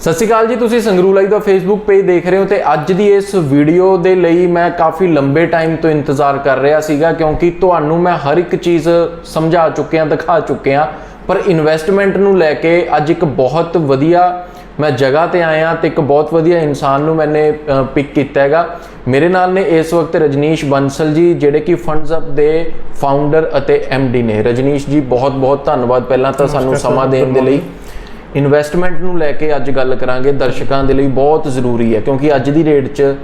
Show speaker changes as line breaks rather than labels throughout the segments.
ਸਤਿ ਸ਼੍ਰੀ ਅਕਾਲ ਜੀ ਤੁਸੀਂ ਸੰਗਰੂ ਲਾਈਵ ਦਾ ਫੇਸਬੁੱਕ ਪੇਜ ਦੇਖ ਰਹੇ ਹੋ ਤੇ ਅੱਜ ਦੀ ਇਸ ਵੀਡੀਓ ਦੇ ਲਈ ਮੈਂ ਕਾਫੀ ਲੰਬੇ ਟਾਈਮ ਤੋਂ ਇੰਤਜ਼ਾਰ ਕਰ ਰਿਹਾ ਸੀਗਾ ਕਿਉਂਕਿ ਤੁਹਾਨੂੰ ਮੈਂ ਹਰ ਇੱਕ ਚੀਜ਼ ਸਮਝਾ ਚੁੱਕਿਆ ਦਿਖਾ ਚੁੱਕਿਆ ਪਰ ਇਨਵੈਸਟਮੈਂਟ ਨੂੰ ਲੈ ਕੇ ਅੱਜ ਇੱਕ ਬਹੁਤ ਵਧੀਆ ਮੈਂ ਜਗ੍ਹਾ ਤੇ ਆਇਆ ਤੇ ਇੱਕ ਬਹੁਤ ਵਧੀਆ ਇਨਸਾਨ ਨੂੰ ਮੈਨੇ ਪਿਕ ਕੀਤਾ ਹੈਗਾ। ਮੇਰੇ ਨਾਲ ਨੇ ਇਸ ਵਕਤ ਰਜਨੀਸ਼ ਬੰਸਲ ਜੀ ਜਿਹੜੇ ਕਿ ਫੰਡਸ ਅਪ ਦੇ ਫਾਊਂਡਰ ਅਤੇ ਡੀ ਨੇ। ਰਜਨੀਸ਼ ਜੀ ਬਹੁਤ ਬਹੁਤ ਧੰਨਵਾਦ ਪਹਿਲਾਂ ਤਾਂ ਸਾਨੂੰ ਸਮਾਂ ਦੇਣ ਦੇ ਲਈ। ਇਨਵੈਸਟਮੈਂਟ ਨੂੰ ਲੈ ਕੇ ਅੱਜ ਗੱਲ ਕਰਾਂਗੇ ਦਰਸ਼ਕਾਂ ਦੇ ਲਈ ਬਹੁਤ ਜ਼ਰੂਰੀ ਹੈ ਕਿਉਂਕਿ ਅੱਜ ਦੀ ਰੇਟ 'ਚ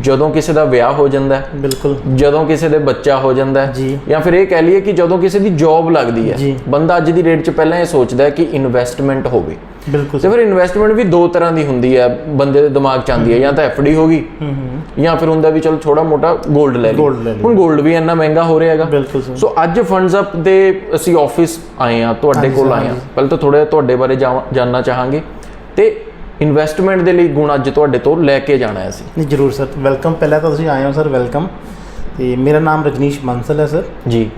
ਜਦੋਂ ਕਿਸੇ ਦਾ ਵਿਆਹ ਹੋ ਜਾਂਦਾ ਹੈ
ਬਿਲਕੁਲ
ਜਦੋਂ ਕਿਸੇ ਦੇ ਬੱਚਾ ਹੋ ਜਾਂਦਾ ਹੈ
ਜੀ।
ਜਾਂ ਫਿਰ ਇਹ ਕਹਿ ਲਈਏ ਕਿ ਜਦੋਂ ਕਿਸੇ ਦੀ ਜੌਬ ਲੱਗਦੀ ਹੈ। ਬੰਦਾ ਅੱਜ ਦੀ ਰੇਟ 'ਚ ਪਹਿਲਾਂ ਇਹ ਸੋਚਦਾ ਹੈ ਕਿ ਇਨਵੈਸਟਮੈਂਟ ਹੋਵੇ
ਬਿਲਕੁਲ
ਤੇ ਫਿਰ ਇਨਵੈਸਟਮੈਂਟ ਵੀ ਦੋ ਤਰ੍ਹਾਂ ਦੀ ਹੁੰਦੀ ਹੈ ਬੰਦੇ ਦੇ ਦਿਮਾਗ 'ਚ ਆਉਂਦੀ ਹੈ ਜਾਂ ਤਾਂ ਐਫਡੀ
ਹੂੰ ਹੂੰ।
ਜਾਂ ਫਿਰ ਹੁੰਦਾ ਵੀ ਚਲ ਥੋੜਾ ਮੋਟਾ 골ਡ ਲੈ ਲਈ। ਹੁਣ 골ਡ ਵੀ ਇੰਨਾ ਮਹਿੰਗਾ ਹੋ ਰਿਹਾ ਹੈਗਾ।
ਬਿਲਕੁਲ
ਸੋ ਅੱਜ ਫੰਡਸ ਅਪ ਦੇ ਅਸੀਂ ਆਫਿਸ ਆਏ ਆ ਤੁਹਾਡੇ ਕੋਲ ਆਏ ਆ ਪਹਿਲਾਂ ਤਾਂ ਥੋੜਾ ਤੁਹਾਡੇ ਬਾਰੇ ਜਾਣਨਾ ਚਾਹਾਂਗੇ। ਤੇ ਇਨਵੈਸਟਮੈਂਟ ਦੇ ਲਈ ਗੁਣ ਅੱਜ ਤੁਹਾਡੇ ਤੋਂ ਲੈ ਕੇ ਜਾਣਾ ਹੈ ਅਸੀਂ।
ਨਹੀਂ ਜਰੂਰ ਸਰ। ਵੈਲਕਮ ਪਹਿਲਾਂ ਤਾਂ ਤੁਸੀਂ ਆਏ ਹੋ ਸਰ ਵੈਲਕਮ ਤੇ ਮੇਰਾ ਨਾਮ ਰਜਨੀਸ਼ ਬੰਸਲ ਹੈ ਸਰ।
ਜੀ।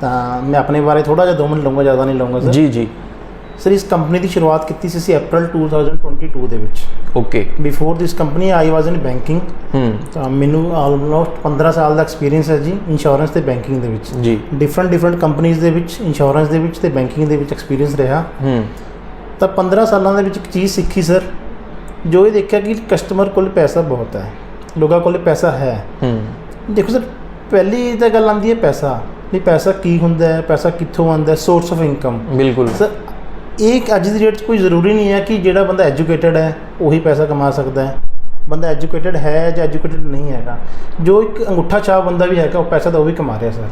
ਤਾਂ ਮੈਂ ਆਪਣੇ ਬਾਰੇ ਥੋੜਾ ਜਿਹਾ ਦੋ ਮਿੰਟ ਲਵਾਂਗਾ ਜ਼ਿਆਦਾ ਨਹੀਂ ਲਵਾਂਗਾ ਸਰ।
ਜੀ ਜੀ।
ਸਰ ਇਸ ਕੰਪਨੀ ਦੀ ਸ਼ੁਰੂਆਤ ਕੀਤੀ ਸੀ ਅਸੀਂ April 2022 ਦੇ ਵਿੱਚ।
Okay
before this company I was in banking
ਹੂੰ
ਤਾਂ ਮੈਨੂੰ ਆਲਮੋਸਟ 15 ਸਾਲ ਦਾ ਐਕਸਪੀਰੀਅੰਸ ਹੈ ਜੀ ਇੰਸ਼ੋਰੈਂਸ ਤੇ ਬੈਂਕਿੰਗ ਦੇ ਵਿੱਚ।
ਜੀ।
ਡਿਫਰੈਂਟ ਡਿਫਰੈਂਟ ਕੰਪਨੀਆਂ ਦੇ ਵਿੱਚ ਇੰਸ਼ੋਰੈਂਸ ਦੇ ਵਿੱਚ ਤੇ ਬੈਂਕਿੰਗ ਦੇ ਵਿੱਚ ਐਕਸਪੀਰੀਅੰਸ ਰਿਹਾ।
ਹੂੰ
ਤਾਂ 15 ਸਾਲਾਂ ਦੇ ਵਿੱਚ ਇੱਕ ਚੀਜ਼ ਸਿੱਖੀ ਸਰ ਜੋ ਇਹ ਦੇਖਿਆ ਕਿ ਕਸਟਮਰ ਕੋਲ ਪੈਸਾ ਬਹੁਤ ਹੈ ਲੋਕਾਂ ਕੋਲ ਪੈਸਾ ਹੈ।
ਹੂੰ
ਦੇਖੋ ਸਰ ਪਹਿਲੀ ਤਾਂ ਗੱਲ ਆਉਂਦੀ ਹੈ ਪੈਸਾ ਵੀ ਪੈਸਾ ਕੀ ਹੁੰਦਾ ਹੈ ਪੈਸਾ ਕਿੱਥੋਂ ਆਉਂਦਾ ਹੈ ਸੋਰਸ ਆਫ ਇਨਕਮ
ਬਿਲਕੁਲ।
ਸਰ ਇਹ ਅੱਜ ਦੀ ਡੇਟ 'ਚ ਕੋਈ ਜ਼ਰੂਰੀ ਨਹੀਂ ਹੈ ਕਿ ਜਿਹੜਾ ਬੰਦਾ ਐਜੂਕੇਟਡ ਹੈ, ਉਹੀ ਪੈਸਾ ਕਮਾ ਸਕਦਾ ਹੈ। ਬੰਦਾ ਐਜੂਕੇਟਿਡ ਹੈ ਜਾਂ ਐਜੂਕੇਟਿਡ ਨਹੀਂ ਹੈਗਾ। ਜੋ ਇੱਕ ਅੰਗੂਠਾ ਛਾਪ ਬੰਦਾ ਵੀ ਹੈਗਾ, ਉਹ ਪੈਸਾ ਤਾਂ ਉਹ ਵੀ ਕਮਾ ਰਿਹਾ ਸਰ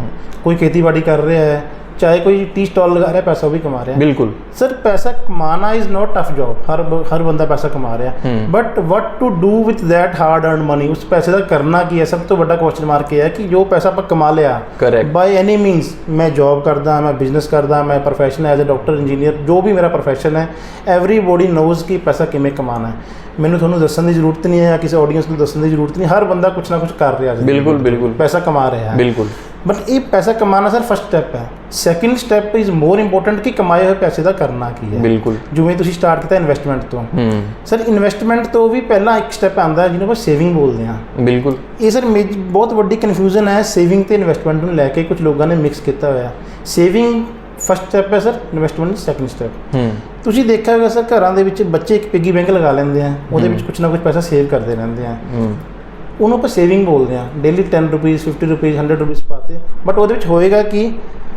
ਕੋਈ ਖੇਤੀਬਾੜੀ ਕਰ ਰਿਹਾ ਹੈ ਚਾਹੇ ਕੋਈ ਟੀ ਰਿਹਾ ਪੈਸਾ ਉਹ ਵੀ ਕਮਾ ਰਿਹਾ।
ਬਿਲਕੁਲ।
ਸਰ ਪੈਸਾ ਕਮਾਣਾ ਇਜ਼ ਨਾਟ ਟਫ ਜੌਬ ਹਰ ਬ- ਹਰ ਬੰਦਾ ਪੈਸਾ ਕਮਾ ਰਿਹਾ।
ਹੂੰ।
But what to do with that hard earned money ਉਸ ਪੈਸੇ ਦਾ ਕਰਨਾ ਕੀ ਹੈ? ਸਭ ਤੋਂ ਵੱਡਾ ਕੁਐਸਚਨ ਮਾਰਕ ਇਹ ਹੈ ਕਿ ਜੋ ਪੈਸਾ ਆਪਾਂ ਕਮਾ ਲਿਆ. ਬਾਈ ਐਨੀ ਮੀਨਸ ਮੈਂ ਜੌਬ ਕਰਦਾ ਮੈਂ ਬਿਜ਼ਨਸ ਕਰਦਾ ਮੈਂ profession as a doctor engineer ਜੋ ਵੀ ਮੇਰਾ ਪ੍ਰੋਫੈਸ਼ਨ ਹੈ ਐਵਰੀਬਾਡੀ ਨੋਜ਼ ਕਿ ਪੈਸਾ ਕਿਵੇਂ ਕਮਾਣਾ ਹੈ। ਮੈਨੂੰ ਤੁਹਾਨੂੰ ਦੱਸਣ ਦੀ ਜ਼ਰੂਰਤ ਨਹੀਂ ਹੈ ਜਾਂ ਕਿਸੇ ਆਡੀਅנס ਨੂੰ ਦੱਸਣ ਦੀ ਜ਼ਰੂਰਤ ਨਹੀਂ ਹਰ ਬੰਦਾ ਕੁਝ ਨਾ ਕੁਝ ਕਰ ਰਿਹਾ ਹੈ
ਬਿਲਕੁਲ ਬਿਲਕੁਲ।
ਪੈਸਾ ਕਮਾ ਰਿਹਾ ਹੈ।
ਬਿਲਕੁਲ।
ਬਟ ਇਹ ਪੈਸਾ ਕਮਾਉਣਾ ਸਰ ਫਸਟ ਸਟੈਪ ਹੈ। Second step is more important ਕਿ ਕਮਾਏ ਹੋਏ ਪੈਸੇ ਦਾ ਕਰਨਾ ਕੀ ਹੈ।
ਬਿਲਕੁਲ।
ਜਿਵੇਂ ਤੁਸੀਂ ਸਟਾਰਟ ਕੀਤਾ ਇਨਵੈਸਟਮੈਂਟ ਤੋਂ। ਸਰ ਇਨਵੈਸਟਮੈਂਟ ਤੋਂ ਵੀ ਪਹਿਲਾਂ ਇੱਕ ਸਟੈਪ ਆਉਂਦਾ ਹੈ ਜਿਹਨੂੰ ਆਪਾਂ ਸੇਵਿੰਗ ਬੋਲਦੇ ਹਾਂ।
ਬਿਲਕੁਲ।
ਇਹ ਸਰ ਬਹੁਤ ਵੱਡੀ ਕਨਫਿਊਜ਼ਨ ਹੈ ਸੇਵਿੰਗ ਤੇ ਇਨਵੈਸਟਮੈਂਟ ਨੂੰ ਲੈ ਕੇ ਕੁਝ ਲੋਕਾਂ ਨੇ ਮਿਕਸ ਕੀਤਾ ਹੋਇਆ। ਸੇਵਿੰਗ ਫਸਟ ਸਟੈਪ ਹੈ ਸਰ ਇਨਵੈਸਟਮੈਂਟ ਸੈਕਿੰਡ ਸਟੈਪ
ਹੂੰ।
ਤੁਸੀਂ ਦੇਖਿਆ ਹੋਵੇਗਾ ਸਰ ਘਰਾਂ ਦੇ ਵਿੱਚ ਬੱਚੇ ਇੱਕ ਪਿੱਗੀ ਬੈਂਕ ਲਗਾ ਲੈਂਦੇ ਆ ਉਹਦੇ ਵਿੱਚ ਕੁਝ ਨਾ ਕੁਝ ਪੈਸਾ ਸੇਵ ਕਰਦੇ ਰਹਿੰਦੇ ਆ।
ਹੂੰ।
ਉਹਨੂੰ ਆਪਾਂ ਸੇਵਿੰਗ ਬੋਲਦੇ ਆ। ਡੇਲੀ 10 ਰੁਪਏ 50 ਰੁਪਏ 100 ਰੁਪਏ ਪਾਤੇ। ਬਟ ਉਹਦੇ ਵਿੱਚ ਹੋਏਗਾ ਕਿ